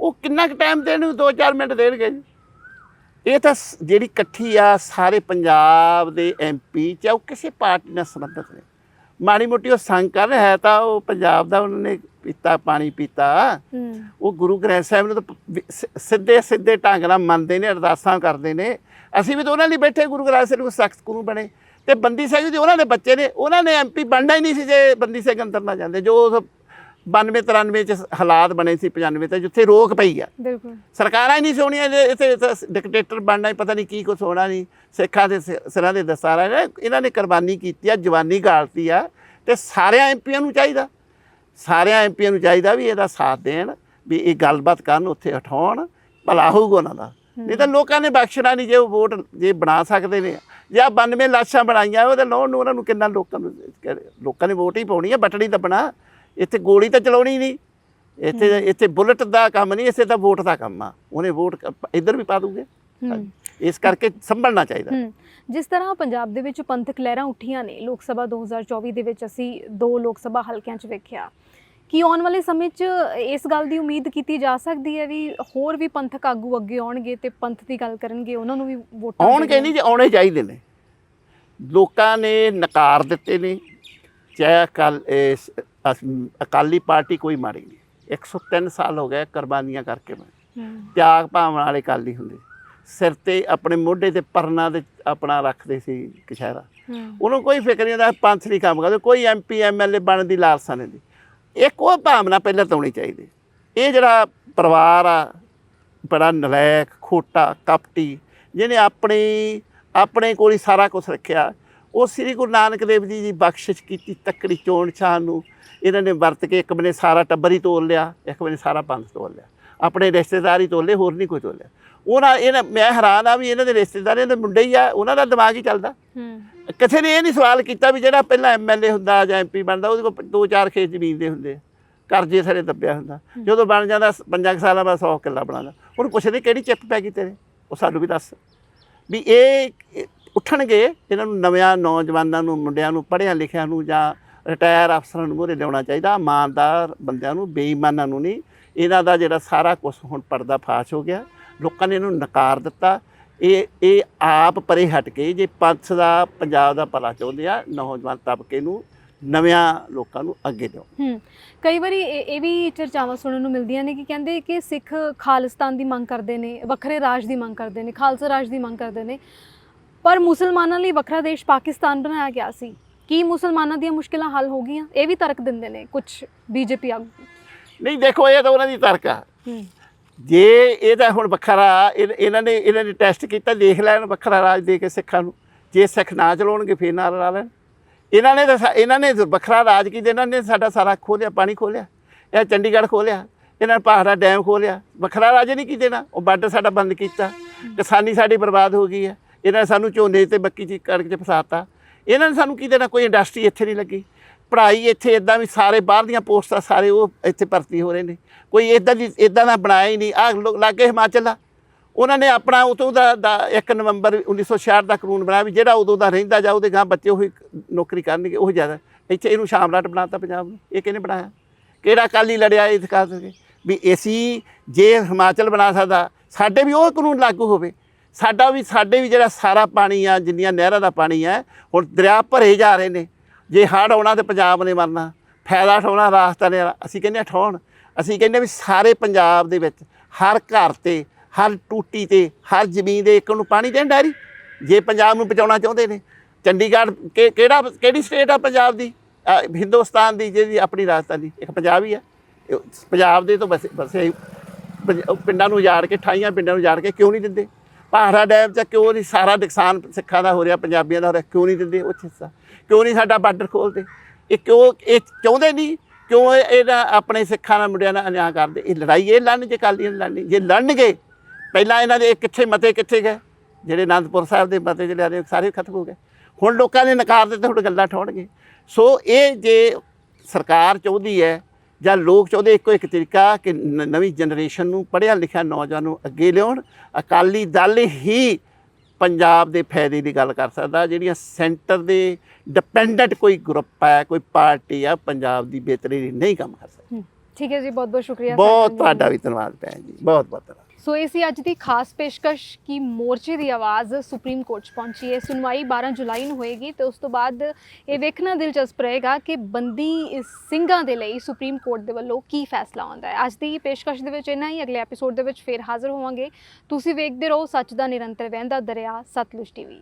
ਉਹ ਕਿੰਨਾ ਕੁ ਟਾਈਮ ਦੇਣ ਨੂੰ? 2-4 ਮਿੰਟ ਦੇਣਗੇ ਜੀ। ਇਹ ਤਾਂ ਜਿਹੜੀ ਇਕੱਠੀ ਆ ਸਾਰੇ ਪੰਜਾਬ ਦੇ ਐਮਪੀ ਚਾਹੇ ਉਹ ਕਿਸੇ ਪਾਰਟੀ ਨਾਲ ਸੰਬੰਧਿਤ ਨੇ ਮਾੜੀ ਮੋਟੀ ਉਹ ਸੰਗ ਕਰ ਰਿਹਾ ਹੈ ਤਾਂ ਉਹ ਪੰਜਾਬ ਦਾ ਉਹਨਾਂ ਨੇ ਪੀਤਾ ਪਾਣੀ ਪੀਤਾ। ਉਹ ਗੁਰੂ ਗ੍ਰੰਥ ਸਾਹਿਬ ਨੂੰ ਤਾਂ ਸਿੱਧੇ ਸਿੱਧੇ ਢੰਗ ਨਾਲ ਮੰਨਦੇ ਨੇ ਅਰਦਾਸਾਂ ਕਰਦੇ ਨੇ। ਅਸੀਂ ਵੀ ਤਾਂ ਉਹਨਾਂ ਲਈ ਬੈਠੇ ਗੁਰੂ ਗ੍ਰੰਥ ਸਾਹਿਬ ਨੂੰ ਸਖਤ ਕਾਨੂੰਨ ਬਣੇ। ਤੇ ਬੰਦੀ ਸਿੰਘ ਜੀ ਉਹਨਾਂ ਦੇ ਬੱਚੇ ਨੇ ਉਹਨਾਂ ਨੇ ਐਮਪੀ ਬਣਨਾ ਹੀ ਨਹੀਂ ਸੀ ਜੇ ਬੰਦੀ ਸਿੰਘ ਅੰਦਰ ਨਾ ਜਾਂਦੇ। ਜੋ ਉਸ 92 93 ਚ ਹਾਲਾਤ ਬਣੇ ਸੀ 95 ਤੇ ਜਿੱਥੇ ਰੋਕ ਪਈ ਆ। ਬਿਲਕੁਲ। ਸਰਕਾਰਾਂ ਹੀ ਨਹੀਂ ਸੋਣੀਆਂ ਜੇ ਇੱਥੇ ਡਿਕਟੇਟਰ ਬਣਨਾ ਹੀ ਪਤਾ ਨਹੀਂ ਕੀ ਕੁਛ ਹੋਣਾ ਨਹੀਂ। ਸਿੱਖਾਂ ਦੇ ਸਿਰਾਂ ਦੇ ਦਸਾਰਾ ਇਹਨਾਂ ਨੇ ਕੁਰਬਾਨੀ ਕੀਤੀ ਆ ਜਵਾਨੀ ਗਾਲਤੀ ਆ ਤੇ ਸਾਰਿਆਂ ਐਮਪੀਆਂ ਨੂੰ ਚਾਹੀਦਾ। ਸਾਰਿਆਂ ਐਮਪੀਆਂ ਨੂੰ ਚਾਹੀਦਾ ਵੀ ਇਹਦਾ ਸਾਥ ਦੇਣ ਵੀ ਇਹ ਗੱਲਬਾਤ ਕਰਨ ਉੱਥੇ ਉਠਾਉਣ ਭਲਾ ਹੋਊਗਾ ਉਹਨਾਂ ਦਾ। ਨਹੀਂ ਤਾਂ ਲੋਕਾਂ ਨੇ ਬਖਸ਼ਣਾ ਨਹੀਂ ਜੇ ਉਹ ਵੋਟ ਜੇ ਬਣਾ ਸਕਦੇ ਨੇ। ਜਾਂ 92 ਲਾਸ਼ਾਂ ਬਣਾਈਆਂ ਉਹਦੇ ਲਾਉਣ ਨੂੰ ਉਹਨਾਂ ਨੂੰ ਕਿੰਨਾ ਲੋਕਾਂ ਨੂੰ ਲੋਕਾਂ ਨੇ ਵੋਟ ਹੀ ਪਾਉਣੀ ਆ ਬਟੜੀ ਦੱਬਣਾ ਇੱਥੇ ਗੋਲੀ ਤਾਂ ਚਲਾਉਣੀ ਨਹੀਂ। ਇੱਥੇ ਇੱਥੇ ਬੁਲਟ ਦਾ ਕੰਮ ਨਹੀਂ ਇੱਥੇ ਤਾਂ ਵੋਟ ਦਾ ਕੰਮ ਆ। ਉਹਨੇ ਵੋਟ ਇੱਧਰ ਵੀ ਪਾ ਦੂਗੇ। ਹੂੰ। ਇਸ ਕਰਕੇ ਸੰਭਲਣਾ ਚਾਹੀਦਾ। ਹੂੰ। ਜਿਸ ਤਰ੍ਹਾਂ ਪੰਜਾਬ ਦੇ ਵਿੱਚ ਪੰਥਕ ਲਹਿਰਾਂ ਉੱਠੀਆਂ ਨੇ ਲੋਕ ਸਭਾ 2024 ਦੇ ਵਿੱਚ ਅਸੀਂ ਦੋ ਲੋਕ ਸਭਾ ਹਲਕਿਆਂ 'ਚ ਵੇਖਿਆ। ਕੀ ਆਉਣ ਵਾਲੇ ਸਮੇਂ 'ਚ ਇਸ ਗੱਲ ਦੀ ਉਮੀਦ ਕੀਤੀ ਜਾ ਸਕਦੀ ਹੈ ਵੀ ਹੋਰ ਵੀ ਪੰਥਕ ਆਗੂ ਅੱਗੇ ਆਉਣਗੇ ਤੇ ਪੰਥ ਦੀ ਗੱਲ ਕਰਨਗੇ ਉਹਨਾਂ ਨੂੰ ਵੀ ਵੋਟਾਂ ਆਉਣਗੇ। ਨਹੀਂ ਜੇ ਆਉਣੇ ਚਾਹੀਦੇ ਨੇ। ਲੋਕਾਂ ਨੇ ਨਕਾਰ ਦਿੱਤੇ ਨੇ ਚਾਹੇ ਅਕਾਲ ਅਕਾਲੀ ਪਾਰਟੀ ਕੋਈ ਮਾੜੀ ਨਹੀਂ। 103 ਸਾਲ ਹੋ ਗਏ ਕੁਰਬਾਨੀਆਂ ਕਰਕੇ ਮੈਂ। ਤਿਆਗ ਭਾਵਨਾ ਵਾਲੇ ਅਕਾਲੀ ਹੁੰਦੇ। ਸਿਰ ਤੇ ਆਪਣੇ ਮੋਢੇ ਤੇ ਪਰਨਾ ਦੇ ਆਪਣਾ ਰੱਖਦੇ ਸੀ ਕਛਹਿਰਾ ਹੂੰ। ਉਹਨੂੰ ਕੋਈ ਫਿਕਰ ਨਹੀਂ ਹੁੰਦਾ ਪੰਥ ਨਹੀਂ ਕੰਮ ਕਰਦੇ। ਕੋਈ ਐਮਪੀ ਐਮਐਲਏ ਬਣਨ ਦੀ ਲਾਲਸਾ ਨਹੀਂ ਦੀ ਇੱਕ ਉਹ ਭਾਵਨਾ ਪਹਿਲਾਂ ਤਾਂ ਹੋਣੀ ਚਾਹੀਦੀ। ਇਹ ਜਿਹੜਾ ਪਰਿਵਾਰ ਆ, ਬੜਾ ਨਲਾਇਕ, ਖੋਟਾ, ਕਪਟੀ, ਜਿਹਨੇ ਆਪਣੀ, ਆਪਣੇ ਕੋਲ ਹੀ ਸਾਰਾ ਕੁਝ ਰੱਖਿਆ। ਉਹ ਸ੍ਰੀ ਗੁਰੂ ਨਾਨਕ ਦੇਵ ਜੀ ਦੀ ਬਖਸ਼ਿਸ਼ ਕੀਤੀ ਤੱਕੜੀ ਚੋਣ ਛਾਣ ਨੂੰ। ਇਹਨਾਂ ਨੇ ਵਰਤ ਕੇ ਇੱਕ ਬਨੇ ਸਾਰਾ ਟੱਬਰ ਹੀ ਤੋਲ ਲਿਆ, ਇੱਕ ਬਨੇ ਸਾਰਾ ਪੰਥ ਤੋਲ ਲਿਆ। ਆਪਣੇ ਰਿਸ਼ਤੇਦਾਰ ਹੀ ਤੋਲੇ, ਹੋਰ ਨਹੀਂ ਕੋਈ ਤੋਲਿਆ। ਉਹਨਾਂ, ਇਹਨਾਂ, ਮੈਂ ਹੈਰਾਨ ਆ ਵੀ ਇਹਨਾਂ ਦੇ ਰਿਸ਼ਤੇਦਾਰ ਦੇ ਮੁੰਡੇ ਹੀ ਆ, ਉਹਨਾਂ ਦਾ ਦਿਮਾਗ ਹੀ ਚੱਲਦਾ। ਕਿਸੇ ਨੇ ਇਹ ਨਹੀਂ ਸਵਾਲ ਕੀਤਾ ਵੀ ਜਿਹੜਾ ਪਹਿਲਾਂ ਐਮਐਲਏ ਹੁੰਦਾ ਜਾਂ ਐਮਪੀ ਬਣਦਾ ਉਹਦੇ ਕੋਲ ਦੋ ਚਾਰ ਖੇਤ ਜ਼ਮੀਨ ਦੇ ਹੁੰਦੇ। ਕਰਜ਼ੇ ਸਾਰੇ ਦੱਬਿਆ ਹੁੰਦਾ। ਜਦੋਂ ਬਣ ਜਾਂਦਾ ਪੰਜਾਂ ਕੁ ਸਾਲਾਂ ਬਾਅਦ 100 ਕਿੱਲਾ ਬਣਾਉਂਦਾ। ਉਹਨੂੰ ਪੁੱਛਦੇ ਕਿਹੜੀ ਚਿੱਪ ਪੈ ਗਈ ਤੇਰੇ? ਉਹ ਸਾਨੂੰ ਵੀ ਦੱਸ। ਵੀ ਇਹ ਉੱਠਣਗੇ ਇਹਨਾਂ ਨੂੰ ਨਵਿਆਂ ਨੌਜਵਾਨਾਂ ਨੂੰ ਮੁੰਡਿਆਂ ਨੂੰ ਪੜ੍ਹਿਆਂ ਲਿਖਿਆਂ ਨੂੰ ਜਾਂ ਰਿਟਾਇਰ ਅਫਸਰਾਂ ਨੂੰ ਮੂਹਰੇ ਲਿਆਉਣਾ ਚਾਹੀਦਾ। ਇਮਾਨਦਾਰ ਬੰਦਿਆਂ ਨੂੰ ਬੇਈਮਾਨਾਂ ਨੂੰ ਨਹੀਂ। ਇਹਨਾਂ ਦਾ ਜਿਹੜਾ ਸਾਰਾ ਕੁਝ ਹੁਣ ਪਰਦਾ ਫਾਸ਼ ਹੋ ਗਿਆ। ਲੋਕਾਂ ਨੇ ਇਹਨੂੰ ਨਕਾਰ ਦਿੱਤਾ। ਇਹ ਇਹ ਆਪ ਪਰੇ ਹਟ ਕੇ ਜੇ ਪੰਥ ਦਾ ਪੰਜਾਬ ਦਾ ਭਲਾ ਚਾਹੁੰਦੇ ਆ ਨੌਜਵਾਨ ਤਬਕੇ ਨੂੰ ਨਵਿਆਂ ਲੋਕਾਂ ਨੂੰ ਅੱਗੇ ਹੂੰ ਕਈ ਵਾਰੀ ਇਹ ਇਹ ਵੀ ਚਰਚਾਵਾਂ ਸੁਣਨ ਨੂੰ ਮਿਲਦੀਆਂ ਨੇ ਕਿ ਕਹਿੰਦੇ ਕਿ ਸਿੱਖ ਖਾਲਿਸਤਾਨ ਦੀ ਮੰਗ ਕਰਦੇ ਨੇ ਵੱਖਰੇ ਰਾਜ ਦੀ ਮੰਗ ਕਰਦੇ ਨੇ ਖਾਲਸਾ ਰਾਜ ਦੀ ਮੰਗ ਕਰਦੇ ਨੇ ਪਰ ਮੁਸਲਮਾਨਾਂ ਲਈ ਵੱਖਰਾ ਦੇਸ਼ ਪਾਕਿਸਤਾਨ ਬਣਾਇਆ ਗਿਆ ਸੀ। ਕੀ ਮੁਸਲਮਾਨਾਂ ਦੀਆਂ ਮੁਸ਼ਕਿਲਾਂ ਹੱਲ ਹੋ ਗਈਆਂ? ਇਹ ਵੀ ਤਰਕ ਦਿੰਦੇ ਨੇ ਕੁਝ ਬੀਜੇਪੀ ਆਗੂ। ਨਹੀਂ ਦੇਖੋ ਇਹ ਤਾਂ ਉਹਨਾਂ ਦੀ ਤਰਕ ਆ। ਹੂੰ। ਜੇ ਇਹ ਤਾਂ ਹੁਣ ਵੱਖਰਾ, ਇਹ- ਇਹਨਾਂ ਨੇ ਇਹਨਾਂ ਨੇ ਟੈਸਟ ਕੀਤਾ, ਦੇਖ ਲੈਣ ਵੱਖਰਾ ਰਾਜ ਦੇ ਕੇ ਸਿੱਖਾਂ ਨੂੰ। ਜੇ ਸਿੱਖ ਨਾ ਚਲਾਉਣਗੇ, ਫੇਰ ਨਾਲ ਲਾ ਲੈਣ। ਇਹਨਾਂ ਨੇ ਤਾਂ ਸਾ- ਇਹਨਾਂ ਨੇ ਵੱਖਰਾ ਰਾਜ ਕੀ ਇਹਨਾਂ ਨੇ ਸਾਡਾ ਸਾਰਾ ਖੋਲਿਆ, ਪਾਣੀ ਖੋਲਿਆ ਇਹ ਚੰਡੀਗੜ੍ਹ ਖੋਲਿਆ, ਇਹਨਾਂ ਨੇ ਪਹਾੜਾ ਡੈਮ ਖੋਲਿਆ। ਵੱਖਰਾ ਰਾਜ ਨਹੀਂ ਕੀ ਦੇਣਾ, ਉਹ ਬਾਰਡਰ ਸਾਡਾ ਬੰਦ ਕੀਤਾ। ਕਿਸਾਨੀ ਸਾਡੀ ਬਰਬਾਦ ਹੋ ਗਈ ਹੈ। ਇਹਨਾਂ ਨੇ ਸਾਨੂੰ ਝੋਨੇ ਤੇ ਬੱਕੀ ਚ ਕਣਕ ਚ ਫਸਾਤਾ। ਇਹਨਾਂ ਨੇ ਸਾਨੂੰ ਕੀ ਦੇਣਾ, ਕੋਈ ਇੰਡਸਟਰੀ ਇੱਥੇ ਨਹੀਂ ਲੱਗੀ। ਪੜ੍ਹਾਈ ਇੱਥੇ ਇਦਾਂ ਵੀ ਸਾਰੇ ਬਾਹਰ ਦੀਆਂ ਪੋਸਟਾਂ ਸਾਰੇ ਉਹ ਇੱਥੇ ਭਰਤੀ ਹੋ ਰਹੇ ਨੇ। ਕੋਈ ਇਦਾਂ ਦੀ ਇਦਾਂ ਦਾ ਬਣਾਇਆ ਹੀ ਨਹੀਂ। ਆ ਲਾਗੇ ਹਿਮਾਚਲ ਦਾ ਉਹਨਾਂ ਨੇ ਆਪਣਾ ਉਦੋਂ ਦਾ ਦਾ 1 ਨਵੰਬਰ 1966 ਦਾ ਕਾਨੂੰਨ ਬਣਾਇਆ ਵੀ ਜਿਹੜਾ ਉਦੋਂ ਦਾ ਰਹਿੰਦਾ ਜਾ ਉਹਦੇ ਗਾਂ ਬੱਚੇ ਉਹੀ ਨੌਕਰੀ ਕਰਨਗੇ, ਉਹ ਜ਼ਿਆਦਾ। ਇੱਥੇ ਇਹਨੂੰ ਸ਼ਾਮਲਾਟ ਬਣਾਤਾ ਪੰਜਾਬ ਨੂੰ। ਇਹ ਕਿਹਨੇ ਬਣਾਇਆ? ਕਿਹੜਾ ਕਾਲੀ ਲੜਿਆ ਇਹ ਦਿਖਾ ਸਕੇ ਵੀ ਅਸੀਂ ਜੇ ਹਿਮਾਚਲ ਬਣਾ ਸਕਦਾ, ਸਾਡੇ ਵੀ ਉਹ ਕਾਨੂੰਨ ਲਾਗੂ ਹੋਵੇ। ਸਾਡਾ ਵੀ, ਸਾਡੇ ਵੀ ਜਿਹੜਾ ਸਾਰਾ ਪਾਣੀ ਆ, ਜਿੰਨੀਆਂ ਨਹਿਰਾਂ ਦਾ ਪਾਣੀ ਆ, ਹੁਣ ਦਰਿਆ ਭਰੇ ਜਾ ਰਹੇ ਨੇ। ਜੇ ਹੜ੍ਹ ਆਉਣਾ ਤੇ ਪੰਜਾਬ ਨੇ ਮਰਨਾ, ਫਾਇਦਾ ਉਠਾਉਣਾ, ਰਾਸਤਾ ਨੇ ਅਸੀਂ ਕਹਿੰਦੇ ਹਾਂ ਉਠਾਉਣ। ਅਸੀਂ ਕਹਿੰਦੇ ਵੀ ਸਾਰੇ ਪੰਜਾਬ ਦੇ ਵਿੱਚ ਹਰ ਘਰ ਤੇ, ਹਰ ਟੂਟੀ ਤੇ, ਹਰ ਜ਼ਮੀਨ ਦੇ ਇੱਕ ਨੂੰ ਪਾਣੀ ਦੇਣ ਡੈਰੀ। ਜੇ ਪੰਜਾਬ ਨੂੰ ਬਚਾਉਣਾ ਚਾਹੁੰਦੇ ਨੇ, ਚੰਡੀਗੜ੍ਹ ਕਿ- ਕਿਹੜਾ, ਕਿਹੜੀ ਸਟੇਟ ਆ ਪੰਜਾਬ ਦੀ? ਹਿੰਦੁਸਤਾਨ ਦੀ, ਜਿਹਦੀ ਆਪਣੀ ਰਾਜਧਾਨੀ, ਇੱਕ ਪੰਜਾਬ ਹੀ ਆ। ਪੰਜਾਬ ਦੇ ਤੋਂ ਬਸੇ ਬਸੇ ਪੰਜ- ਪਿੰਡਾਂ ਨੂੰ ਉਜਾੜ ਕੇ, ਠਾਈਆਂ ਪਿੰਡਾਂ ਨੂੰ ਉਜਾੜ ਕੇ ਕਿਉਂ ਨਹੀਂ ਦਿੰਦੇ? ਪਹਾੜਾ ਡੈਮ 'ਚ ਕਿਉਂ ਨਹੀਂ, ਸਾਰਾ ਨੁਕਸਾਨ ਸਿੱਖਾਂ ਦਾ ਹੋ ਰਿਹਾ, ਪੰਜਾਬੀਆਂ ਦਾ ਹੋ ਰਿਹਾ, ਕਿਉਂ ਨਹੀਂ ਦਿੰਦੇ? ਉਹ ਹਿੱਸਾ। ਕਿਉਂ ਨਹੀਂ ਸਾਡਾ ਬਾਰਡਰ ਖੋਲਦੇ? ਇਹ ਕਿਉਂ, ਇਹ ਚਾਹੁੰਦੇ ਨਹੀਂ? ਕਿਉਂ ਇਹ- ਇਹਦਾ ਆਪਣੇ ਸਿੱਖਾਂ ਨਾਲ ਮੁੰਡਿਆਂ ਨਾਲ ਅਨਿਆਂ ਕਰਦੇ? ਇਹ ਲੜਾਈ ਇਹ ਲੜਨ ਜੇ ਕਾਲੀਆਂ ਨੇ ਲੜਨੀ ਜੇ ਲੜਨਗੇ, ਪਹਿਲਾਂ ਇਹਨਾਂ ਦੇ ਕਿੱਥੇ ਮਤੇ ਕਿੱਥੇ ਗਏ? ਜਿਹੜੇ ਅਨੰਦਪੁਰ ਸਾਹਿਬ ਦੇ ਮਤੇ ਜਿਹੜੇ ਆਦੇ ਸਾਰੇ ਖਤਮ ਹੋ ਗਏ। ਹੁਣ ਲੋਕਾਂ ਨੇ ਨਕਾਰ ਦਿੱਤੇ, ਹੁਣ ਗੱਲਾਂ ਠੋਣਗੇ ਸੋ ਇਹ ਜੇ ਸਰਕਾਰ ਚਾਹੁੰਦੀ ਹੈ, ਜਾਂ ਲੋਕ ਚਾਹੁੰਦੇ, ਇੱਕੋ ਇੱਕ ਤਰੀਕਾ ਕਿ ਨਵੀਂ ਜਨਰੇਸ਼ਨ ਨੂੰ ਪੜ੍ਹਿਆ ਲਿਖਿਆ ਨੌਜਵਾਨ ਨੂੰ ਅੱਗੇ ਲਿਆਉਣ। ਅਕਾਲੀ ਦਲ ਹੀ ਪੰਜਾਬ ਦੇ ਫਾਇਦੇ ਦੀ ਗੱਲ ਕਰ ਸਕਦਾ ਜਿਹੜੀਆਂ ਸੈਂਟਰ ਦੇ ਡਿਪੈਂਡੈਂਟ ਕੋਈ ਗਰੁੱਪ ਹੈ ਕੋਈ ਪਾਰਟੀ ਆ ਪੰਜਾਬ ਦੀ ਬਿਹਤਰੀ ਲਈ ਨਹੀਂ ਕੰਮ ਕਰ ਸਕਦੀ। ਠੀਕ ਹੈ ਜੀ ਬਹੁਤ ਬਹੁਤ ਸ਼ੁਕਰੀਆ ਬਹੁਤ ਤੁਹਾਡਾ ਵੀ ਧੰਨਵਾਦ ਭੈਣ ਜੀ ਬਹੁਤ ਬਹੁਤ ਸੋ ਇਹ ਸੀ ਅੱਜ ਦੀ ਖਾਸ ਪੇਸ਼ਕਸ਼ ਕਿ ਮੋਰਚੇ ਦੀ ਆਵਾਜ਼ ਸੁਪਰੀਮ ਕੋਰਟ 'ਚ ਪਹੁੰਚੀ ਹੈ। ਸੁਣਵਾਈ 12 ਜੁਲਾਈ ਨੂੰ ਹੋਏਗੀ ਤੇ ਉਸ ਤੋਂ ਬਾਅਦ ਇਹ ਵੇਖਣਾ ਦਿਲਚਸਪ ਰਹੇਗਾ ਕਿ ਬੰਦੀ ਸਿੰਘਾਂ ਦੇ ਲਈ ਸੁਪਰੀਮ ਕੋਰਟ ਦੇ ਵੱਲੋਂ ਕੀ ਫੈਸਲਾ ਆਉਂਦਾ ਹੈ। ਅੱਜ ਦੀ ਪੇਸ਼ਕਸ਼ ਦੇ ਵਿੱਚ ਇੰਨਾ ਹੀ। ਅਗਲੇ ਐਪੀਸੋਡ ਦੇ ਵਿੱਚ ਫੇਰ ਹਾਜ਼ਰ ਹੋਵਾਂਗੇ। ਤੁਸੀਂ ਵੇਖਦੇ ਰਹੋ ਸੱਚ ਦਾ ਨਿਰੰਤਰ ਵਹਿੰਦਾ ਦਰਿਆ, ਸਤਲੁਜ ਟੀਵੀ